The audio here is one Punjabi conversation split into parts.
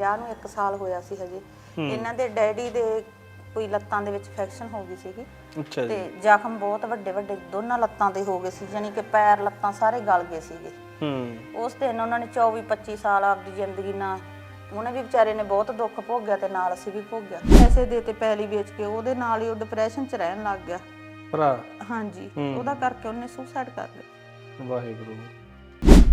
ਵਿਆਹ ਨੂੰ 1 ਸਾਲ ਹੋਇਆ ਸੀ ਹਜੇ। ਇਹਨਾਂ ਦੇ ਡੈਡੀ ਦੇ ਕੋਈ ਲੱਤਾਂ ਦੇ ਵਿੱਚ ਇਨਫੈਕਸ਼ਨ ਹੋ ਗਈ ਸੀਗੀ। ਅੱਛਾ ਤੇ ਜ਼ਖਮ ਬਹੁਤ ਵੱਡੇ ਵੱਡੇ ਦੋਨਾਂ ਲੱਤਾਂ ਤੇ ਹੋ ਗਏ ਸੀ ਯਾਨੀ ਕਿ ਪੈਰ ਲੱਤਾਂ ਸਾਰੇ ਗਲ ਗਏ ਸੀਗੇ। ਹੂੰ। ਉਸ ਦਿਨ ਉਹਨਾਂ ਨੇ 24 25 ਸਾਲ ਆਪਦੀ ਜ਼ਿੰਦਗੀ ਨਾਲ ਉਹਨੇ ਵੀ ਵਿਚਾਰੇ ਨੇ ਬਹੁਤ ਦੁੱਖ ਭੋਗਿਆ ਤੇ ਨਾਲ ਅਸੀਂ ਵੀ ਭੋਗਿਆ। ਪੈਸੇ ਦੇ ਤੇ ਪੈਲੀ ਵੇਚ ਕੇ ਉਹਦੇ ਨਾਲ ਹੀ ਉਹ ਡਿਪਰੈਸ਼ਨ 'ਚ ਰਹਿਣ ਲੱਗ ਗਿਆ। ਭਰਾ। ਹਾਂਜੀ। ਉਹਦਾ ਕਰਕੇ ਉਹਨੇ ਸੁਸਾਈਡ ਕਰ ਲਿਆ ਵਾਹਿਗੁਰੂ।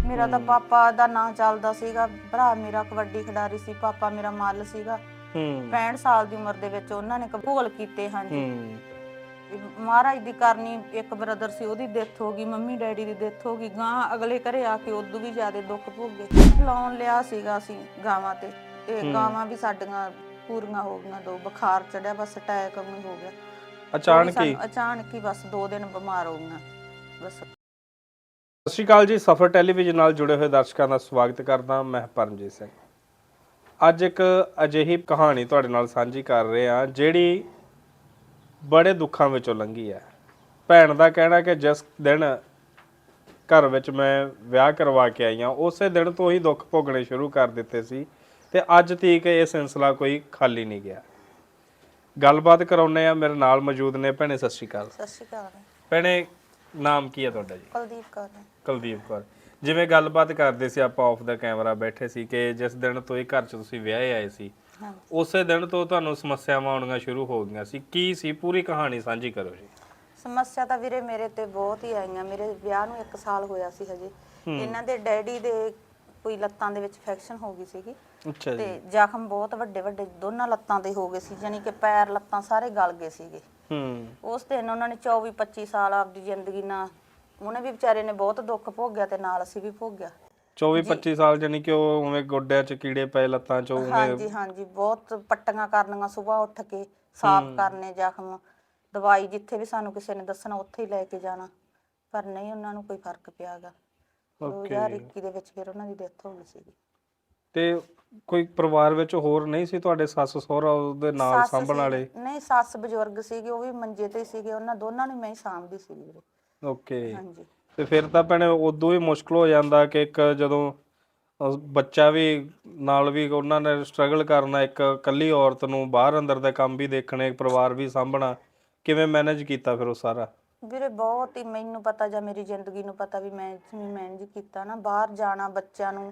ਮੇਰਾ ਤਾਂ ਪਾਪਾ ਦਾ ਨਾਂ ਚੱਲਦਾ ਸੀਗਾ ਭਰਾ ਮੇਰਾ ਕਬੱਡੀ ਖਿਡਾਰੀ ਸੀ ਪਾਪਾ ਮੇਰਾ ਮੱਲ ਸੀਗਾ। ਹੂੰ। 65 ਸਾਲ ਦੀ ਉਮਰ ਦੇ ਵਿੱਚ ਉਹਨਾਂ ਨੇ ਕਬੂਲ ਕੀਤੇ ਹਾਂਜੀ। ਹੂੰ। ਮਹਾਰਾਜ ਦੀ ਕਰਨੀ ਇੱਕ ਬ੍ਰਦਰ ਸੀ ਉਹਦੀ ਡੈਥ ਹੋ ਗਈ ਮੰਮੀ ਡੈਡੀ ਦੀ ਡੈਥ ਹੋ ਗਈ ਗਾਂ ਅਗਲੇ ਘਰੇ ਆ ਕੇ ਉਦੋਂ ਵੀ ਜ਼ਿਆਦਾ ਦੁੱਖ ਭੋਗੇ। ਲੋਨ ਲਿਆ ਸੀਗਾ ਅਸੀਂ ਗਾਵਾਂ ਤੇ ਤੇ ਗਾਵਾਂ ਵੀ ਸਾਡੀਆਂ ਪੂਰੀਆਂ ਹੋ ਗਈਆਂ ਦੋ ਬੁਖਾਰ ਚੜਿਆ ਬਸ ਅਟੈਕ ਵੀ ਹੋ ਗਿਆ। ਅਚਾਨਕ ਹੀ? ਸਾਨੂੰ ਅਚਾਨਕ ਹੀ ਬਸ 2 ਦਿਨ ਬਿਮਾਰ ਹੋ ਗਈਆਂ ਬਸ। ਸਤਿ ਸ਼੍ਰੀ ਅਕਾਲ ਜੀ ਸਫਰ ਟੈਲੀਵਿਜ਼ਨ ਨਾਲ ਜੁੜੇ ਹੋਏ ਦਰਸ਼ਕਾਂ ਦਾ ਸਵਾਗਤ ਕਰਦਾ ਮੈਂ ਪਰਮਜੀਤ ਸਿੰਘ। ਅੱਜ ਇੱਕ ਅਜਿਹੀ ਕਹਾਣੀ ਤੁਹਾਡੇ ਨਾਲ ਸਾਂਝੀ ਕਰ ਰਹੇ ਹਾਂ ਜਿਹੜੀ ਬੜੇ ਦੁੱਖਾਂ ਵਿੱਚੋਂ ਲੰਘੀ ਹੈ। ਭੈਣ ਦਾ ਕਹਿਣਾ ਕਿ ਜਿਸ ਦਿਨ ਘਰ ਵਿੱਚ ਮੈਂ ਵਿਆਹ ਕਰਵਾ ਕੇ ਆਈ ਹਾਂ ਉਸੇ ਦਿਨ ਤੋਂ ਹੀ ਦੁੱਖ ਭੋਗਣੇ ਸ਼ੁਰੂ ਕਰ ਦਿੱਤੇ ਸੀ ਤੇ ਅੱਜ ਤੀਕ ਇਹ ਸਿਲਸਿਲਾ ਕੋਈ ਖਾਲੀ ਨਹੀਂ ਗਿਆ। ਗੱਲਬਾਤ ਕਰਾਉਨੇ ਆ ਮੇਰੇ ਨਾਲ ਮੌਜੂਦ ਨੇ ਭੈਣੇ ਸਤਿ ਸ਼੍ਰੀ ਅਕਾਲ। ਸਤਿ ਸ਼੍ਰੀ ਅਕਾਲ। ਭੈਣੇ ਨਾਮ ਕੀ ਹੈ ਤੁਹਾਡਾ ਜੀ? ਕੁਲਦੀਪ ਕੌਰ ਕੁਲਦੀਪ ਕੌਰ। ਜਿਵੇਂ ਗੱਲਬਾਤ ਕਰਦੇ ਸੀ ਆਪਾਂ ਆਫ ਦਾ ਕੈਮਰਾ ਬੈਠੇ ਸੀ ਕਿ ਜਿਸ ਦਿਨ ਤੋਂ ਇਹ ਘਰ 'ਚ ਤੁਸੀਂ ਵਿਆਹੇ ਆਏ ਸੀ ਉਸੇ ਦਿਨ ਤੋਂ ਤੁਹਾਨੂੰ ਸਮੱਸਿਆਵਾਂ ਆਉਣੀਆਂ ਸ਼ੁਰੂ ਹੋ ਗਈਆਂ ਸੀ। ਕੀ ਸੀ? ਪੂਰੀ ਕਹਾਣੀ ਸਾਂਝੀ ਕਰੋ ਜੀ। ਸਮੱਸਿਆ ਤਾਂ ਵੀਰੇ ਮੇਰੇ ਤੇ ਬਹੁਤ ਹੀ ਆਈਆਂ। ਮੇਰੇ ਵਿਆਹ ਨੂੰ 1 ਸਾਲ ਹੋਇਆ ਸੀ ਹਜੇ। ਇਹਨਾਂ ਦੇ ਡੈਡੀ ਦੇ ਕੋਈ ਲੱਤਾਂ ਦੇ ਵਿੱਚ ਇਨਫੈਕਸ਼ਨ ਹੋ ਗਈ ਸੀਗੀ। ਅੱਛਾ ਜੀ। ਤੇ ਜ਼ਖਮ ਬਹੁਤ ਵੱਡੇ ਵੱਡੇ ਦੋਨਾਂ ਲੱਤਾਂ ਤੇ ਹੋ ਗਏ ਸੀ। ਯਾਨੀ ਕਿ ਪੈਰ ਲੱਤਾਂ ਸਾਰੇ ਗਲ ਗਏ ਸੀਗੇ। ਹੂੰ। ਉਸ ਦਿਨ ਉਹਨਾਂ ਨੇ 24 25 ਸਾਲ ਆਪਦੀ ਜ਼ਿੰਦਗੀ ਨਾਲ ਉਹਨੇ ਵੀ ਵਿਚਾਰੇ ਨੇ ਬਹੁਤ ਦੁੱਖ ਭੋਗਿਆ ਤੇ ਨਾਲ ਅਸੀਂ ਵੀ ਭੋਗਿਆ। 24 25 ਸਾਲ ਜਾਨੀ ਕਿ ਉਹ ਉਵੇਂ ਗੋਡਿਆਂ 'ਚ ਕੀੜੇ ਪਏ ਲੱਤਾਂ 'ਚ ਉਵੇਂ ਹਾਂਜੀ ਹਾਂਜੀ ਬਹੁਤ ਪੱਟੀਆਂ ਕਰਨੀਆਂ ਸਵੇਰ ਉੱਠ ਕੇ ਸਾਫ਼ ਕਰਨੇ ਜ਼ਖਮ ਦਵਾਈ ਜਿੱਥੇ ਵੀ ਸਾਨੂੰ ਕਿਸੇ ਨੇ ਦੱਸਣਾ ਉੱਥੇ ਹੀ ਲੈ ਕੇ ਜਾਣਾ ਪਰ ਨਹੀਂ ਉਹਨਾਂ ਨੂੰ ਕੋਈ ਫ਼ਰਕ ਪਿਆਗਾ 2021 ਦੇ ਵਿੱਚ ਫਿਰ ਉਹਨਾਂ ਦੀ ਡੈਥ ਹੋ ਗਈ ਸੀਗੀ। ਤੇ ਕੋਈ ਪਰਿਵਾਰ ਵਿੱਚ ਹੋਰ ਨਹੀਂ ਸੀ ਤੁਹਾਡੇ ਸੱਸ ਸਹੁਰਾ ਉਹਦੇ ਨਾਲ ਸੱਸ ਸਾਂਭਣ ਸੀ- ਵਾਲੇ? ਨਹੀਂ ਸੱਸ ਬਜ਼ੁਰਗ ਸੀਗੇ ਉਹ ਵੀ ਮੰਜੇ ਤੇ ਹੀ ਸੀਗੇ ਉਹਨਾਂ ਦੋਨਾਂ ਨੂੰ ਮੈਂ ਹੀ ਸਾਂਭਦੀ ਸੀ ਵੀਰੇ। ਓਕੇ। ਹਾਂਜੀ। ਤੇ ਫਿਰ ਤਾਂ ਭੈਣੇ ਉਦੋਂ ਹੀ ਮੁਸ਼ਕਲ ਹੋ ਜਾਂਦਾ ਕਿ ਇੱਕ ਜਦੋਂ ਅਹ ਬੱਚਾ ਵੀ ਨਾਲ ਵੀ ਉਹਨਾਂ ਨੇ ਸਟਰਗਲ ਕਰਨਾ ਇੱਕ ਇਕੱਲੀ ਔਰਤ ਨੂੰ ਬਾਹਰ ਅੰਦਰ ਦਾ ਕੰਮ ਵੀ ਦੇਖਣੇ ਪਰਿਵਾਰ ਵੀ ਸਾਂਭਣਾ ਕਿਵੇਂ ਮੈਨੇਜ ਕੀਤਾ ਫਿਰ ਉਹ ਸਾਰਾ? ਵੀਰੇ ਬਹੁਤ ਹੀ ਮੈਨੂੰ ਪਤਾ ਜਾਂ ਮੇਰੀ ਜ਼ਿੰਦਗੀ ਨੂੰ ਪਤਾ ਵੀ ਮੈਂ ਜਿਵੇਂ ਮੈਨੇਜ ਕੀਤਾ ਨਾ ਬਾਹਰ ਜਾਣਾ ਬੱਚਿਆਂ ਨੂੰ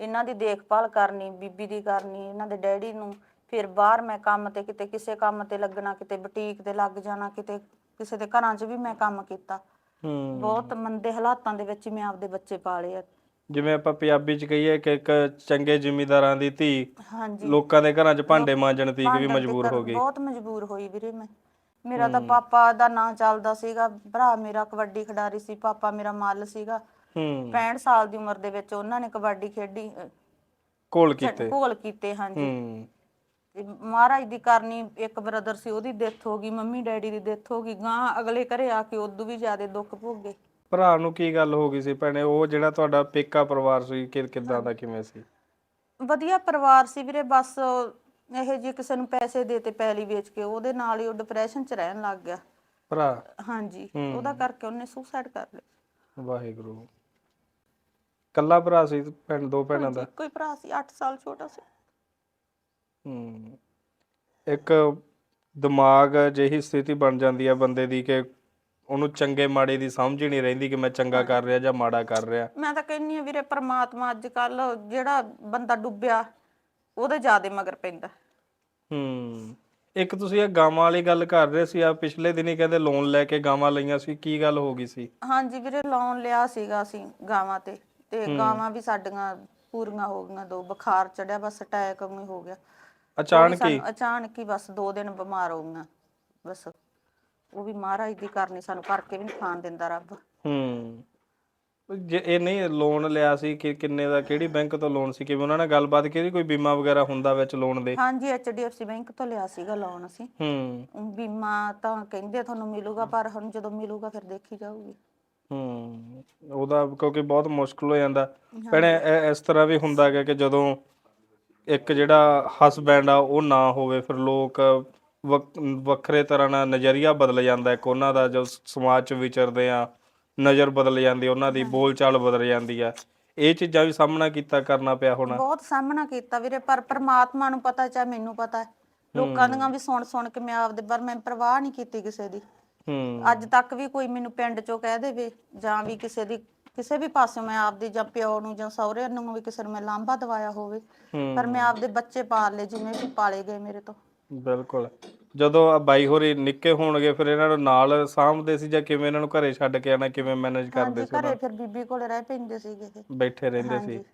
ਇਹਨਾਂ ਦੀ ਦੇਖਭਾਲ ਕਰਨੀ ਬੀਬੀ ਦੀ ਕਰਨੀ ਇਹਨਾਂ ਦੇ ਡੈਡੀ ਨੂੰ ਫਿਰ ਬਾਹਰ ਮੈਂ ਕੰਮ ਤੇ ਕਿਤੇ ਕਿਸੇ ਕੰਮ ਤੇ ਲੱਗਣਾ ਕਿਤੇ ਬੁਟੀਕ ਤੇ ਲੱਗ ਜਾਣਾ ਕਿਤੇ ਕਿਸੇ ਦੇ ਘਰਾਂ 'ਚ ਵੀ ਮੈਂ ਕੰਮ ਕੀਤਾ। ਹੂੰ। ਬਹੁਤ ਮੰਦੇ ਹਾਲਾਤਾਂ ਦੇ ਵਿੱਚ ਮੈਂ ਆਪਦੇ ਬੱਚੇ ਪਾਲੇ ਆ। ਜਿਵੇਂ ਆਪਾਂ ਪੰਜਾਬੀ ਚ ਕਹੀਏ ਕਿ ਇੱਕ ਚੰਗੇ ਜ਼ਿਮੀਂਦਾਰਾਂ ਦੀ ਧੀ ਹਾਂਜੀ। ਲੋਕਾਂ ਦੇ ਘਰਾਂ 'ਚ ਭਾਂਡੇ ਮਾਂਜਣ ਤੀਕ ਵੀ ਦੇ ਮਜਬੂਰ ਹੋ ਗਈ। ਬਹੁਤ ਮਜਬੂਰ ਹੋਈ ਵੀਰੇ ਮੈਂ। ਮੇਰਾ ਤਾਂ ਪਾਪਾ ਦਾ ਨਾਂ ਚੱਲਦਾ ਸੀਗਾ ਭਰਾ ਮੇਰਾ ਕਬੱਡੀ ਖਿਡਾਰੀ ਸੀ ਪਾਪਾ ਮੇਰਾ ਮੱਲ ਸੀਗਾ। ਹੂੰ। 65 ਸਾਲ ਦੀ ਉਮਰ ਦੇ ਵਿੱਚ ਉਹਨਾਂ ਨੇ ਕਬੱਡੀ ਖੇਡੀ ਅਹ, ਕੋਲ ਕੀਤੇ। ਘੋਲ ਕੀਤੇ ਹਾਂਜੀ। ਹੂੰ। ਤੇ ਮਹਾਰਾਜ ਦੀ ਕਰਨੀ ਇੱਕ ਬ੍ਰਦਰ ਸੀ ਉਹਦੀ ਡੈਥ ਹੋ ਗਈ ਮੰਮੀ ਡੈਡੀ ਦੀ ਡੈਥ ਹੋ ਗਈ ਗਾਂ ਅਗਲੇ ਘਰੇ ਆ ਕੇ ਉਦੋਂ ਵੀ ਜ਼ਿਆਦਾ ਦੁੱਖ ਭੋਗੇ ਭਰਾ ਨੂੰ ਕੀ ਗੱਲ ਹੋ ਗਈ ਸੀ ਭੈਣੇ? ਉਹ ਜਿਹੜਾ ਤੁਹਾਡਾ ਪੇਕਾ ਪਰਿਵਾਰ ਸੀ ਕਿ ਕਿਦਾਂ ਦਾ ਕਿਵੇਂ ਸੀ? ਵਧੀਆ ਪਰਿਵਾਰ ਸੀ ਵੀਰੇ ਬਸ ਇਹ ਜੀ ਕਿਸੇ ਨੂੰ ਪੈਸੇ ਦੇ ਤੇ ਪੈਲੀ ਵੇਚ ਕੇ ਉਹਦੇ ਨਾਲ ਹੀ ਉਹ ਡਿਪਰੈਸ਼ਨ 'ਚ ਰਹਿਣ ਲੱਗ ਗਿਆ। ਭਰਾ? ਹਾਂਜੀ ਹੂੰ। ਉਹਦਾ ਕਰਕੇ ਉਹਨੇ ਸੁਸਾਈਡ ਕਰ ਲਿਆ। ਵਾਹਿਗੁਰੂ। ਕੱਲਾ ਭਰਾ ਸੀ ਭੈਣ ਦੋ ਭੈਣਾਂ ਦਾ? ਕੋਈ ਭਰਾ ਸੀ 8 ਸਾਲ ਛੋਟਾ ਸੀ। ਹੂੰ ਇੱਕ ਦਿਮਾਗ ਜਿਹੀ ਸਥਿਤੀ ਬਣ ਜਾਂਦੀ ਹੈ ਬੰਦੇ ਦੀ ਕਿ ਉਹਨੂੰ ਚੰਗੇ ਮਾੜੇ ਦੀ ਸਮਝ ਹੀ ਨਹੀਂ ਰਹਿੰਦੀ ਕਿ ਮੈਂ ਚੰਗਾ ਕਰ ਰਿਹਾ ਜਾਂ ਮਾੜਾ ਕਰ ਰਿਹਾ। ਮੈਂ ਤਾਂ ਕਹਿੰਨੀ ਆ ਵੀਰੇ ਪ੍ਰਮਾਤਮਾ ਅੱਜ ਕੱਲ ਜਿਹੜਾ ਬੰਦਾ ਡੁੱਬਿਆ ਉਹਦੇ ਜ਼ਿਆਦੇ ਮਗਰ ਪੈਂਦਾ। ਹੂੰ ਇੱਕ ਤੁਸੀਂ ਇਹ ਗਾਵਾਂ ਵਾਲੀ ਗੱਲ ਕਰ ਰਹੇ ਸੀ ਆ ਪਿਛਲੇ ਦਿਨੀ ਕਹਿੰਦੇ ਲੋਨ ਲੈ ਕੇ ਗਾਵਾਂ ਲਈਆਂ ਸੀ ਕੀ ਗੱਲ ਹੋ ਗਈ ਸੀ? ਹਾਂਜੀ ਵੀਰੇ ਲੋਨ ਲਿਆ ਸੀਗਾ ਅਸੀਂ ਗਾਵਾਂ ਤੇ। ਤੇ ਗਾਵਾਂ ਵੀ ਸਾਡੀਆਂ ਪੂਰੀਆਂ ਹੋ ਗਈਆਂ ਦੋ ਬੁਖਾਰ ਚੜਿਆ ਬਸ ਅਟੈਕ ਵੀ ਹੋ ਗਿਆ। ਅਚਾਨਕ ਹੀ? ਸਾਨੂੰ ਅਚਾਨਕ ਹੀ ਬਸ 2 ਦਿਨ ਬਿਮਾਰ ਹੋ ਗਈਆਂ ਬਸ। ਉਹ ਵੀ ਮਹਾਰਾਜ ਦੀ ਕਰਨੀ ਸਾਨੂੰ ਕਰਕੇ ਵੀ ਨਹੀਂ ਖਾਣ ਦਿੰਦਾ ਰੱਬ। ਹੂੰ। ਜੇ ਇਹ ਨਹੀਂ ਲੋਨ ਲਿਆ ਸੀ ਕਿ ਕਿੰਨੇ ਦਾ ਕਿਹੜੀ ਬੈਂਕ ਤੋਂ ਲੋਨ ਸੀ? ਕਿਵੇਂ ਉਹਨਾਂ ਨਾਲ ਗੱਲਬਾਤ ਕੀਤੀ? ਕੋਈ ਬੀਮਾ ਵਗੈਰਾ ਹੁੰਦਾ ਵਿੱਚ ਲੋਨ ਦੇ? ਹਾਂਜੀ HDFC ਬੈਂਕ ਤੋਂ ਲਿਆ ਸੀਗਾ ਲੋਨ ਅਸੀਂ। ਹੂੰ। ਬੀਮਾ ਤਾਂ ਕਹਿੰਦੇ ਤੁਹਾਨੂੰ ਮਿਲੂਗਾ ਪਰ ਹੁਣ ਜਦੋਂ ਮਿਲੂਗਾ ਫਿਰ ਦੇਖੀ ਜਾਊਗੀ। ਹੂੰ ਉਹਦਾ ਕਿਉਂਕਿ ਬਹੁਤ ਮੁਸ਼ਕਲ ਹੋ ਜਾਂਦਾ। ਭੈਣੇ ਇਹ- ਇਸ ਤਰ੍ਹਾਂ ਵੀ ਹੁੰਦਾ ਹੈਗਾ ਕਿ ਜਦੋਂ ਇੱਕ ਜਿਹੜਾ ਹਸਬੈਂਡ ਆ ਉਹ ਨਾ ਹੋਵੇ ਫਿਰ ਲੋਕ ਵੱਖਰੇ ਤਰ੍ਹਾਂ ਨਾਲ ਨਜ਼ਰੀਆ ਬਦਲ ਜਾਂਦਾ ਇੱਕ ਉਹਨਾਂ ਦਾ ਜੋ ਸ- ਸਮਾਜ 'ਚ ਵਿਚਰਦੇ ਆ ਨਜ਼ਰ ਬਦਲ ਜਾਂਦੀ ਉਹਨਾਂ ਦੀ ਬੋਲਚਾਲ ਬਦਲ ਜਾਂਦੀ ਆ। ਇਹ ਚੀਜ਼ਾਂ ਵੀ ਸਾਹਮਣਾ ਕੀਤਾ ਕਰਨਾ ਪਿਆ ਹੋਣਾ। ਬਹੁਤ ਸਾਹਮਣਾ ਕੀਤਾ ਵੀਰੇ ਪਰ ਪ੍ਰਮਾਤਮਾ ਨੂੰ ਪਤਾ ਚਾਹੇ ਮੈਨੂੰ ਪਤਾ ਹੈ। ਲੋਕਾਂ ਦੀਆਂ ਵੀ ਸੁਣ ਸੁਣ ਕੇ ਮੈਂ ਆਪਦੇ ਪਰ ਮੈਂ ਪਰਵਾਹ ਨਹੀਂ ਕੀਤੀ ਕਿਸੇ ਦੀ। ਹੂੰ। ਅੱਜ ਤੱਕ ਵੀ ਕੋਈ ਮੈਨੂੰ ਪਿੰਡ ਚੋਂ ਕਹਿ ਦੇਵੇ ਜਾਂ ਵੀ ਕਿਸੇ ਦੀ ਕਿਸੇ ਵੀ ਪਾਸੇ ਮੈਂ ਆਪਦੀ ਜਾਂ ਪਿਓ ਨੂੰ ਜਾਂ ਸਹੁਰੇ ਨੂੰ ਵੀ ਕਿਸੇ ਨੂੰ ਮੈਂ ਲਾਂਭਾ ਦਵਾਇਆ ਹੋਵੇ। ਪਰ ਮੈਂ ਆਪਦੇ ਬੱਚੇ ਪਾਲ ਲਏ ਜਿਵੇਂ ਵੀ ਪਾਲੇ ਗਏ ਮੇਰੇ ਤੋਂ। ਬਿਲਕੁਲ। ਜਦੋਂ ਆ ਬਾਈ ਹੋਰੀ ਨਿੱਕੇ ਹੋਣਗੇ ਫਿਰ ਇਹਨਾਂ ਨੂੰ ਨਾਲ ਸਾਂਭਦੇ ਸੀ ਜਾਂ ਕਿਵੇਂ ਇਹਨਾਂ ਨੂੰ ਘਰੇ ਛੱਡ ਕੇ ਆਣਾ ਕਿਵੇਂ ਮੈਨੇਜ ਕਰਦੇ ਸੀ ਘਰੇ ਫਿਰ ਬੀਬੀ ਕੋਲੇ ਰਹਿ ਪੈਂਦੇ ਸੀਗੇ ਇਹ। ਬੈਠੇ ਰਹਿੰਦੇ ਸੀ।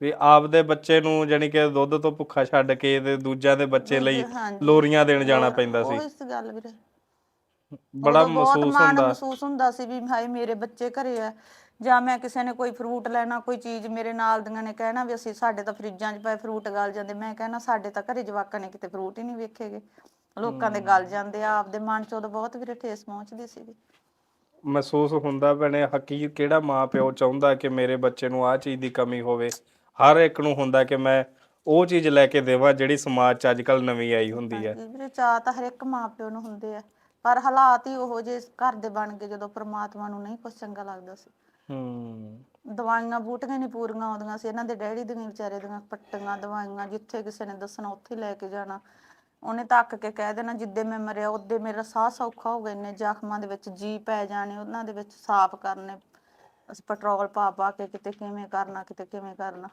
ਵੀ ਆਪਦੇ ਬੱਚੇ ਨੂੰ ਜਾਨੀ ਕਿ ਦੁੱਧ ਤੋਂ ਭੁੱਖਾ ਛੱਡ ਕੇ ਤੇ ਦੂਜਿਆਂ ਦੇ ਬੱਚੇ ਲਈ। ਲੋਰੀਆਂ ਦੇਣ ਜਾਣਾ ਪੈਂਦਾ ਸੀ। ਉਹ ਇਸ ਗੱਲ ਵੀਰੇ। ਬੜਾ ਉਦੋਂ ਬਹੁਤ ਮਹਿਸੂਸ ਮਾਣ ਹੁੰਦਾ। ਮਹਿਸੂਸ ਹੁੰਦਾ ਸੀ ਵੀ ਹਾਏ ਮੇਰੇ ਬੱਚੇ ਘਰੇ ਆ। ਜਾਂ ਮੈਂ ਕਿਸੇ ਨੇ ਕੋਈ ਫਰੂਟ ਲੈਣਾ ਕੋਈ ਚੀਜ਼ ਮੇਰੇ ਨਾਲ ਦੀਆਂ ਨੇ ਕਹਿਣਾ ਵੀ ਅਸੀਂ ਸਾਡੇ ਤਾਂ ਫਰਿੱਜਾਂ 'ਚ ਪਏ ਫਰੂਟ ਗਲ ਜਾਂਦੇ। ਮੈਂ ਕਹਿਣਾ ਸਾਡੇ ਤਾਂ ਘਰੇ ਜਵਾਕਾਂ ਨੇ ਕਿਤੇ ਫਰੂਟ ਹੀ ਨਹੀਂ ਵੇਖੇਗੇ। ਲੋਕਾਂ ਦੇ ਗਲ ਜਾਂਦੇ ਆ ਆਪਦੇ ਮਨ 'ਚ ਉਦੋਂ ਬਹੁਤ ਵੀਰੇ ਠੇਸ ਪਹੁੰਚਦੀ ਸੀ ਮਹਿਸੂਸ ਹੁੰਦਾ ਭੈਣੇ ਹਕੀ ਕਿਹੜਾ ਮਾਂ ਪਿਓ ਚਾਹੁੰਦਾ ਕਿ ਮੇਰੇ ਬੱਚੇ ਨੂੰ ਆਹ ਚੀਜ਼ ਦੀ ਕਮੀ ਹੋਵੇ? ਹਰ ਇੱਕ ਨੂੰ ਹੁੰਦਾ ਕਿ ਮੈਂ ਉਹ ਚੀਜ਼ ਲੈ ਕੇ ਦੇਵਾਂ ਜਿਹੜੀ ਸਮਾਜ 'ਚ ਅੱਜਕੱਲ ਨਵੀਂ ਆਈ ਹੁੰਦੀ ਹੈ। ਹਾਂਜੀ ਵੀਰੇ ਚਾਹ ਤਾਂ ਹਰ ਇੱਕ ਮਾਂ ਪਿਓ ਨੂੰ ਹੁੰਦੇ ਆ। ਪਰ ਹਾਲਾਤ ਹੀ ਉਹੋ ਜਿਹੇ ਘਰ ਦੇ ਬਣ ਗਏ ਜਦੋਂ ਪ੍ਰਮਾਤਮਾ ਨੂੰ ਨਹੀਂ ਕੁਝ ਚੰਗਾ ਲੱਗਦਾ ਸੀ। ਹੂੰ। ਦਵਾਈਆਂ ਬੂਟੀਆਂ ਨਹੀਂ ਪੂਰੀਆਂ ਆਉਂਦੀਆਂ ਸੀ। ਇਹਨਾਂ ਦੇ ਡੈਡੀ ਦੀਆਂ ਵਿਚਾਰੇ ਦੀਆਂ ਪੱਟੀਆਂ ਦਵਾਈਆਂ ਜਿੱਥੇ ਕਿਸੇ ਨੇ ਦੱਸਣਾ ਉੱਥੇ ਲੈ ਕੇ ਜਾਣਾ। ਉਹਨੇ ਤੱਕ ਕੇ ਕਹਿ ਦੇਣਾ ਜਿੱਦੇ ਮੈਂ ਮਰਿਆ ਉਹਦੇ ਮੇਰਾ ਸਾਹ ਸੌਖਾ ਹੋ ਗਿਆ। ਇੰਨੇ ਜ਼ਖਮਾਂ ਦੇ ਵਿੱਚ ਜੀ ਪੈ ਜਾਣੇ ਉਹਨਾਂ ਦੇ ਵਿੱਚ ਸਾਫ਼ ਕਰਨੇ। ਅਸੀਂ ਪੈਟਰੋਲ ਪਾ ਪਾ ਕੇ ਕਿਤੇ ਕਿਵੇਂ ਕਰਨਾ ਕਿਤੇ ਕਿਵੇਂ ਕਰਨਾ।